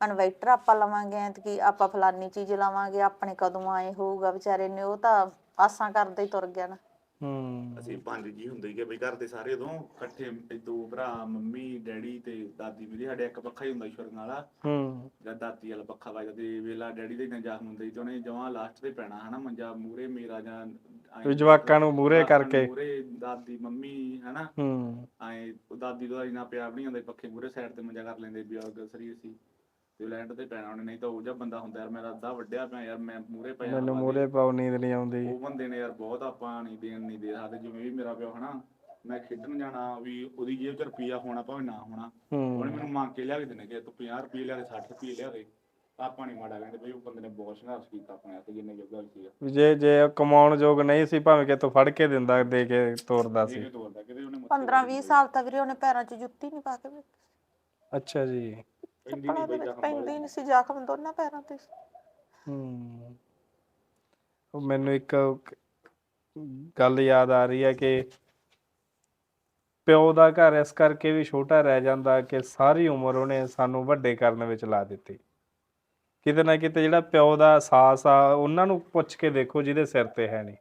ਇਨਵੈਟਰ ਆਪਾਂ ਲਵਾਂਗੇ, ਐਤਕੀ ਆਪਾਂ ਫਲਾਨੀ ਚੀਜ਼ ਲਵਾਂਗੇ, ਆਪਣੇ ਕਦੋਂ ਆਏ ਹੋਊਗਾ, ਵਿਚਾਰੇ ਨੇ, ਉਹ ਤਾਂ ਆਸਾਂ ਕਰਦੇ ਹੀ ਤੁਰ ਗਿਆ ਨਾ। ਹੂੰ। ਅਸੀਂ ਪੰਜ ਜੀ ਹੁੰਦੇ ਸੀਗੇ ਬਈ ਘਰ ਦੇ ਸਾਰੇ ਉਦੋਂ ਇਕੱਠੇ ਇਹ ਦੋ ਭਰਾ ਮੰਮੀ ਡੈਡੀ ਤੇ ਦਾਦੀ ਮੇਰੀ ਸਾਡੇ ਇੱਕ ਪੱਖਾ ਹੀ ਹੁੰਦਾ ਈਸ਼ਵਰ ਵਾਲਾ। ਹੂੰ। ਜਦ ਦਾਦੀ ਵਾਲਾ ਪੱਖਾ ਵੱਜਦਾ ਤੇ ਵੇਲਾ ਡੈਡੀ ਦੇ ਜ਼ਖਮ ਹੁੰਦਾ ਸੀ ਤੇ ਉਹਨੇ ਜਮਾਂ ਲਾਸਟ ਤੇ ਪੈਣਾ ਹਨਾ ਮੰਜਾ ਮੂਰੇ ਮੇਰਾ ਜਾਂ ਵੀ ਜਵਾਕਾਂ ਨੂੰ ਮੂਹਰੇ ਕਰਕੇ। ਮੂਰੇ ਦਾਦੀ ਮੰਮੀ ਹਨਾ। ਹੂੰ। ਐ ਦਾਦੀ ਦਾ ਇੰਨਾ ਪਿਆਰ ਨਹੀਂ ਹੁੰਦਾ ਸੀ, ਪੱਖੇ ਮੂਰੇ ਸਾਈਡ ਤੇ ਮੰਜਾ ਕਰ ਲੈਂਦੇ ਬਜ਼ੁਰਗ ਸਰੀਰ ਸੀ। ਤੇ ਲੈਂਡ ਤੇ ਪੈਣਾ ਉਹਨੇ ਨਹੀਂ ਤਾਂ ਉਹ ਜਿਹਾ ਬੰਦਾ ਹੁੰਦਾ ਯਾਰ ਮੇਰਾ ਅੱਧਾ ਵੱਡਿਆ ਪਿਆ ਯਾਰ ਮੈਂ ਮੂਰੇ ਪਿਆ ਮੈਨੂੰ। ਮੂਹਰੇ ਪਾਉ ਨੀਂਦ ਨਹੀਂ ਆਉਂਦੀ। ਉਹ ਬੰਦੇ ਨੇ ਯਾਰ ਬਹੁਤ ਆਪਾਂ ਨਹੀਂ ਦੇਣ ਨਹੀਂ ਦੇ ਸਕਦੇ ਜਿਵੇਂ ਵੀ ਮੇਰਾ ਪਿਓ ਹਨਾ ਮੈਂ ਖੇਡਣ ਜਾਣਾ ਵੀ ਉਹਦੀ ਜੇਬ 'ਚ ਰੁਪਈਆ ਹੋਣਾ ਭਾਵੇਂ ਨਾ ਹੋਣਾ ਉਹਨੇ ਮੈਨੂੰ ਮੰਗ ਕੇ ਲਿਆ ਕੇ ਦੇਣੇ ਕਿ ਤੂੰ 50 ਰੁਪਏ ਲਿਆ ਦੇ 60 ਰੁਪਏ ਲਿਆ ਦੇ। ਆਪਾਂ ਨਹੀਂ ਮਾੜਾ ਕਹਿੰਦੇ ਬਈ ਉਹ ਬੰਦੇ ਨੇ ਬਹੁਤ ਸੰਘਰਸ਼ ਕੀਤਾ ਆਪਣੇ ਹੱਥ ਜਿੰਨੇ ਜੋਗਾ ਵੀ ਸੀਗਾ। ਵੀ ਜੇ ਜੇ ਕਮਾਉਣ ਯੋਗ ਨਹੀਂ ਸੀ ਭਾਵੇਂ ਕਿ ਤੂੰ ਫੜ ਕੇ ਦਿੰਦਾ ਦੇ ਕੇ ਤੋਰਦਾ ਸੀ। ਇਹ ਤੋੜਦਾ ਕਿਤੇ ਉਹਨੇ 15 20 ਸਾਲ ਤਾਂ ਵੀਰੇ ਉਹਨੇ ਪੈਰਾਂ 'ਚ ਜੁੱਤੀ ਨਹੀਂ ਪਾ ਕੇ। ਅੱਛਾ ਜੀ। ਪੈਂਦੀ ਚੱਪਲਾਂ ਨਹੀਂ ਦੇ ਬਈ ਵਿੱਚ ਜ਼ਖਮ ਪੈਂਦੀ ਵਾਲੇ। ਨਹੀਂ ਸੀ ਜ਼ਖਮ ਦੋਨਾਂ ਪੈਰਾਂ ਤੇ ਸੀ। ਹੂੰ ਉਹ ਮੈਨੂੰ ਇੱਕ ਗੱਲ ਯਾਦ ਆ ਰਹੀ ਹੈ ਕਿ ਪਿਓ ਦਾ ਘਰ ਇਸ ਕਰਕੇ ਵੀ ਛੋਟਾ ਰਹਿ ਜਾਂਦਾ ਕਿ ਸਾਰੀ ਉਮਰ ਉਹਨੇ ਸਾਨੂੰ ਵੱਡੇ ਕਰਨ ਵਿੱਚ ਲਾ ਦਿੱਤੀ ਕਿਤੇ ਨਾ ਕਿਤੇ ਜਿਹੜਾ ਪਿਓ ਦਾ ਅਹਿਸਾਸ ਆ ਉਹਨਾਂ ਨੂੰ ਪੁੱਛ ਕੇ ਦੇਖੋ ਜਿਹਦੇ ਸਿਰ ਤੇ ਹੈ ਨਹੀਂ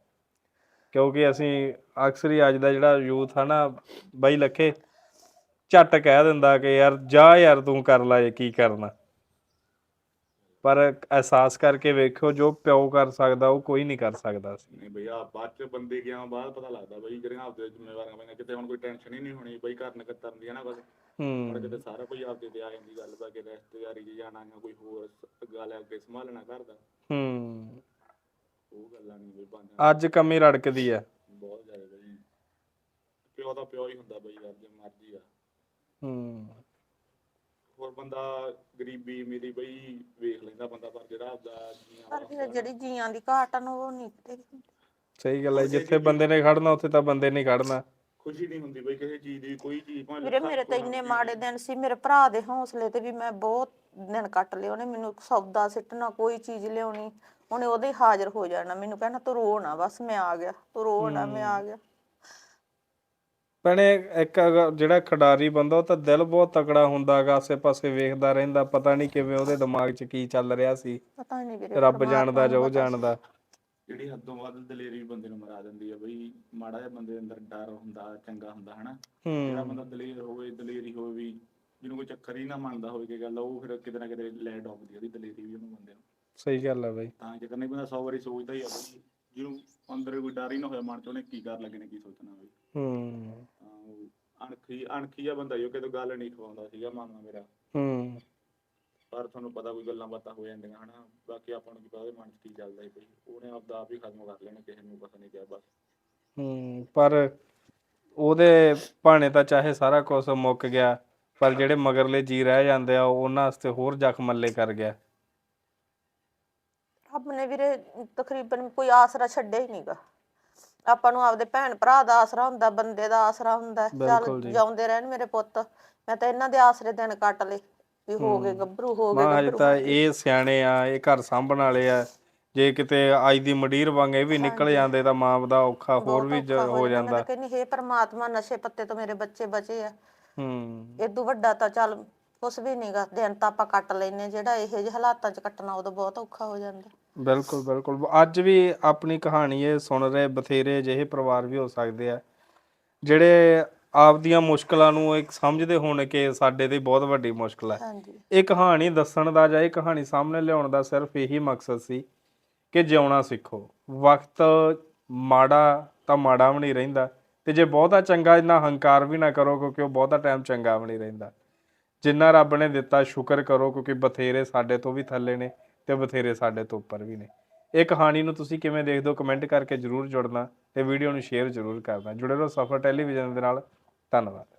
ਕਿਉਂਕਿ ਅਸੀਂ ਅਕਸਰ ਹੀ ਅੱਜ ਦਾ ਜਿਹੜਾ ਯੂਥ ਆ ਨਾ ਬਈ ਲੱਖੇ ਝੱਟ ਕਹਿ ਦਿੰਦਾ ਕਿ ਯਾਰ ਜਾ ਯਾਰ ਤੂੰ ਕਰ ਲੈ ਇਹ ਕੀ ਕਰਨਾ। ਪਰ ਅਹਿਸਾਸ ਕਰਕੇ ਵੇਖਿਓ ਜੋ ਪਿਓ ਕਰ ਸਕਦਾ ਉਹ ਕੋਈ ਨਹੀਂ ਕਰ ਸਕਦਾ ਸੀ। ਨਹੀਂ ਬਈ ਆ ਬਾਅਦ ਚ ਬੰਦੇ ਗਿਆ ਬਾਅਦ ਪਤਾ ਲੱਗਦਾ ਬਈ ਜਿਹੜੀਆਂ ਆਪਦੇ ਜ਼ਿੰਮੇਵਾਰੀਆਂ ਪੈਂਦੀਆਂ ਕਿਤੇ ਹੁਣ ਕੋਈ ਟੈਨਸ਼ਨ ਹੀ ਨਹੀਂ ਹੋਣੀ ਬਈ ਕਰਨ ਕਰਨ ਦੀ ਹੈ ਨਾ ਬਸ ਹੁਣ ਹੂੰ ਕਿਤੇ ਸਾਰਾ ਕੋਈ ਆਪਦੇ ਤੇ ਆ ਜਾਂਦੀ ਗੱਲ ਬਾ ਕਿ ਰਿਸ਼ਤੇਦਾਰੀ 'ਚ ਜਾਣਾ ਜਾਂ ਕੋਈ ਹੋਰ ਗੱਲ ਅੱਗੇ ਸੰਭਾਲਣਾ ਘਰ ਦਾ। ਹੂੰ। ਉਹ ਗੱਲਾਂ ਨਹੀਂ ਬਈ ਬੰਦਾ ਅੱਜ ਕਮੀ ਰੜਕਦੀ ਆ। ਬਹੁਤ ਜ਼ਿਆਦਾ ਬਈ। ਪਿਓ ਦਾ ਪਿਓ ਹੀ ਹੁੰਦਾ ਬਈ ਯਾਰ ਜੇ ਮਰਜ਼ੀ ਆ। ਹੂੰ। ਹੋਰ ਬੰਦਾ ਗਰੀਬੀ ਮੇਰੀ ਬਈ ਵੇਖ ਲੈਂਦਾ ਬੰਦਾ ਪਰ ਜਿਹੜਾ ਆਪਦਾ ਜੀਆਂ ਪਰ ਵੀਰੇ ਜਿਹੜੀ ਜੀਆਂ ਦੀ ਘਾਟ ਆ ਨਾ ਉਹ ਨਹੀਂ। ਸਹੀ ਗੱਲ ਹੈ ਜਿੱਥੇ ਬੰਦੇ ਨੇ ਖੜਨਾ ਉੱਥੇ ਤਾਂ ਬੰਦੇ ਨਹੀਂ ਖੜਨਾ। ਖੁਸ਼ੀ ਨਹੀਂ ਹੁੰਦੀ ਬਈ ਕਿਸੇ ਚੀਜ਼ ਦੀ ਕੋਈ ਚੀਜ਼ ਭਾਵੇਂ ਵੀਰੇ ਲੱਖਾਂ ਮੇਰੇ ਤਾਂ ਕਰੋੜਾਂ ਇੰਨੇ ਦੀ ਮਾੜੇ ਦਿਨ ਸੀ ਮੇਰੇ ਭਰਾ ਦੇ ਹੌਸਲੇ ਤੇ ਵੀ ਮੈਂ ਬਹੁਤ ਦਿਨ ਕੱਟ ਲਏ ਉਹਨੇ ਮੈਨੂੰ ਸੌਦਾ ਸਿੱਟਣਾ ਕੋਈ ਚੀਜ਼ ਲਿਆਉਣੀ ਉਹਨੇ ਉਹਦੇ ਹਾਜ਼ਰ ਹੋ ਜਾਣਾ ਮੈਨੂੰ ਕਹਿਣਾ ਤੂੰ ਰੋ ਨਾ ਬਸ ਮੈਂ ਆ ਗਿਆ ਤੂੰ ਰੋ ਨਾ ਮੈਂ ਆ ਗਿਆ। ਭੈਣੇ ਇੱਕ ਅਗਰ ਜਿਹੜਾ ਖਿਡਾਰੀ ਬੰਦਾ ਉਹ ਤਾਂ ਦਿਲ ਬਹੁਤ ਤਕੜਾ ਹੁੰਦਾ ਗਾ ਆਸੇ-ਪਾਸੇ ਵੇਖਦਾ ਰਹਿੰਦਾ ਪਤਾ ਨਹੀਂ ਕਿਵੇਂ ਉਹਦੇ ਦਿਮਾਗ 'ਚ ਕੀ ਚੱਲ ਰਿਹਾ ਸੀ। ਪਤਾ ਨਹੀਂ ਵੀਰੇ ਰੱਬ ਪਰਮਾਤਮਾ ਜਾਣਦਾ ਨੂੰ ਜੋ ਪਤਾ। ਜਾਣਦਾ। ਜਿਹੜੀ ਹੱਦੋਂ ਵੱਧ ਦਲੇਰੀ ਬੰਦੇ ਨੂੰ ਮਰਾ ਦਿੰਦੀ ਆ ਬਈ ਮਾੜਾ ਜਿਹਾ ਬੰਦੇ ਦੇ ਅੰਦਰ ਡਰ ਹੁੰਦਾ ਚੰਗਾ ਹੁੰਦਾ ਹਨਾ? ਜਿਹੜਾ ਹੂੰ। ਬੰਦਾ ਦਲੇਰ ਹੋਵੇ ਦਲੇਰੀ ਹੋਵੇ ਵੀ ਜਿਹਨੂੰ ਕੋਈ ਚੱਕਰ ਹੀ ਨਾ ਮੰਨਦਾ ਹੋਵੇ ਕਿ ਗੱਲ ਉਹ ਫਿਰ ਕਿਤੇ ਨਾ ਕਿਤੇ ਲੈ ਡੋਬਦੀ ਉਹਦੀ ਦਲੇਰੀ ਵੀ ਉਹਨੂੰ ਬੰਦੇ ਨੂੰ। ਸਹੀ ਗੱਲ ਆ ਬਾਈ। ਤਾਂ ਜੇਕਰ ਨਹੀਂ ਬੰਦਾ 100 ਵਾਰੀ ਸੋਚਦਾ ਹੀ ਆ ਬਈ ਜਿਹਨੂੰ ਅੰਦਰ ਕੋਈ ਡਰ ਹੀ ਨਾ ਹੋਇਆ ਮਨ ਚ ਉਹਨੇ ਕੀ ਕਰ ਲੱਗੇ ਨੇ ਕੀ ਸੋਚਣਾ ਬਈ। ਹੂੰ। ਅਣਖੀ ਅਣਖੀਆ ਬੰਦਾ ਉਹ ਕਿਤੇ ਗੱਲ ਨਹੀਂ ਖਵਾਉਂਦਾ ਸੀਗਾ ਮਾਮਾ ਮੇਰਾ। ਹੂੰ। ਪਰ ਤੁਹਾਨੂੰ ਪਤਾ ਕੋਈ ਗੱਲਾਂ ਬਾਤਾਂ ਹੋ ਜਾਂਦੀਆਂ ਹਨਾ। ਬਾਕੀ ਆਪਾਂ ਨੂੰ ਕੀ ਪਤਾ ਉਹਦੇ ਮਨ 'ਚ ਕੀ ਚੱਲਦਾ ਹੈ ਬਈ ਉਹਨੇ ਆਪਦਾ ਆਪ ਹੀ ਖਤਮ ਕਰ ਲੈਣਾ ਕਿਸੇ ਨੂੰ ਪਤਾ ਨਹੀਂ ਕਿਆ ਬਸ। ਹੂੰ ਪਰ ਉਹਦੇ ਭਾਣੇ ਤਾਂ ਚਾਹੇ ਸਾਰਾ ਕੁਝ ਮੁੱਕ ਗਿਆ ਪਰ ਜਿਹੜੇ ਮਗਰਲੇ ਜੀ ਰਹਿ ਜਾਂਦੇ ਆ ਉਹ ਉਹਨਾਂ ਵਾਸਤੇ ਹੋਰ ਜ਼ਖਮ ਮੱਲੇ ਕਰ ਗਿਆ। ਰੱਬ ਨੇ ਵੀਰੇ ਤਕਰੀਬਨ ਕੋਈ ਆਸਰਾ ਛੱਡਿਆ ਹੀ ਨਹੀਂਗਾ ਆਪਾਂ ਨੂੰ ਆਪਦੇ ਭੈਣ ਭਰਾ ਦਾ ਆਸਰਾ ਹੁੰਦਾ ਬੰਦੇ ਦਾ ਆਸਰਾ ਹੁੰਦਾ ਬਿਲਕੁਲ ਚੱਲ ਜੀ। ਜਾਉਂਦੇ ਰਹਿਣ ਮੇਰੇ ਪੁੱਤ। ਮੈਂ ਤਾਂ ਇਹਨਾਂ ਦੇ ਆਸਰੇ ਦਿਨ ਕੱਟ ਲਏ ਵੀ ਹੋ ਗਏ ਗੱਭਰੂ ਹੋ ਗਏ ਮਾਂ ਹਜੇ ਗੱਭਰੂ ਤਾਂ ਇਹ ਸਿਆਣੇ ਆ ਇਹ ਘਰ ਸਾਂਭਣ ਵਾਲੇ ਆ। ਜੇ ਕਿਤੇ ਅੱਜ ਦੀ ਮੰਡੀਰ ਵਾਂਗ ਇਹ ਵੀ ਨਿਕਲ ਜਾਂਦੇ ਤਾਂ ਮਾਂ ਦਾ ਔਖਾ ਹੋਰ ਵੀ ਜ- ਹੋ ਮੈਂ ਜਾਂਦਾ। ਤਾਂ ਕਹਿੰਨੀ ਹੇ ਪਰਮਾਤਮਾ ਨਸ਼ੇ ਪੱਤੇ ਤੋਂ ਮੇਰੇ ਬੱਚੇ ਬਚੇ ਆ। ਹੂੰ। ਇਦੋਂ ਵੱਡਾ ਤਾਂ ਚੱਲ ਕੁਛ ਵੀ ਨਹੀਂਗਾ ਦਿਨ ਤਾਂ ਆਪਾਂ ਕੱਟ ਲੈਨੇ ਜਿਹੜਾ ਇਹੋ ਜਿਹੇ ਹਾਲਾਤਾਂ 'ਚ ਕੱਟਣਾ ਉਦੋਂ ਬਹੁਤ ਔਖਾ ਹੋ ਜਾਂਦਾ। ਬਿਲਕੁਲ ਬਿਲਕੁਲ। ਅੱਜ ਵੀ ਆਪਣੀ ਕਹਾਣੀ ਇਹ ਸੁਣ ਰਹੇ ਬਥੇਰੇ ਜਿਹੇ ਪਰਿਵਾਰ ਵੀ ਹੋ ਸਕਦੇ ਆ ਜਿਹੜੇ ਆਪਦੀਆਂ ਮੁਸ਼ਕਲਾਂ ਨੂੰ ਇੱਕ ਸਮਝਦੇ ਹੋਣ ਕਿ ਸਾਡੇ ਤੇ ਬਹੁਤ ਵੱਡੀ ਮੁਸ਼ਕਲ ਹੈ ਹਾਂਜੀ। ਇਹ ਕਹਾਣੀ ਦੱਸਣ ਦਾ ਜਾਂ ਇਹ ਕਹਾਣੀ ਸਾਹਮਣੇ ਲਿਆਉਣ ਦਾ ਸਿਰਫ ਇਹੀ ਮਕਸਦ ਸੀ ਕਿ ਜਿਉਣਾ ਸਿੱਖੋ। ਵਕਤ ਮਾੜਾ ਤਾਂ ਮਾੜਾ ਵੀ ਨਹੀਂ ਰਹਿੰਦਾ ਤੇ ਜੇ ਬਹੁਤਾ ਚੰਗਾ ਇੰਨਾ ਹੰਕਾਰ ਵੀ ਨਾ ਕਰੋ ਕਿਉਂਕਿ ਉਹ ਬਹੁਤਾ ਟਾਈਮ ਚੰਗਾ ਵੀ ਨਹੀਂ ਰਹਿੰਦਾ। ਜਿੰਨਾ ਰੱਬ ਨੇ ਦਿੱਤਾ ਸ਼ੁਕਰ ਕਰੋ ਕਿਉਂਕਿ ਬਥੇਰੇ ਸਾਡੇ ਤੋਂ ਵੀ ਥੱਲੇ ਨੇ। ਤੇ ਬਥੇਰੇ ਸਾਡੇ ਤੋਂ ਉੱਪਰ ਵੀ ਨੇ। ਇਹ ਕਹਾਣੀ ਨੂੰ ਤੁਸੀਂ ਕਿਵੇਂ ਦੇਖਦੇ ਹੋ ਕਮੈਂਟ ਕਰਕੇ ਜਰੂਰ ਜੁੜਨਾ ਤੇ ਵੀਡੀਓ ਨੂੰ ਸ਼ੇਅਰ ਜਰੂਰ ਕਰਨਾ। ਜੁੜੇ ਰਹੋ ਸਫਰ ਟੈਲੀਵਿਜ਼ਨ ਦੇ ਨਾਲ। ਧੰਨਵਾਦ।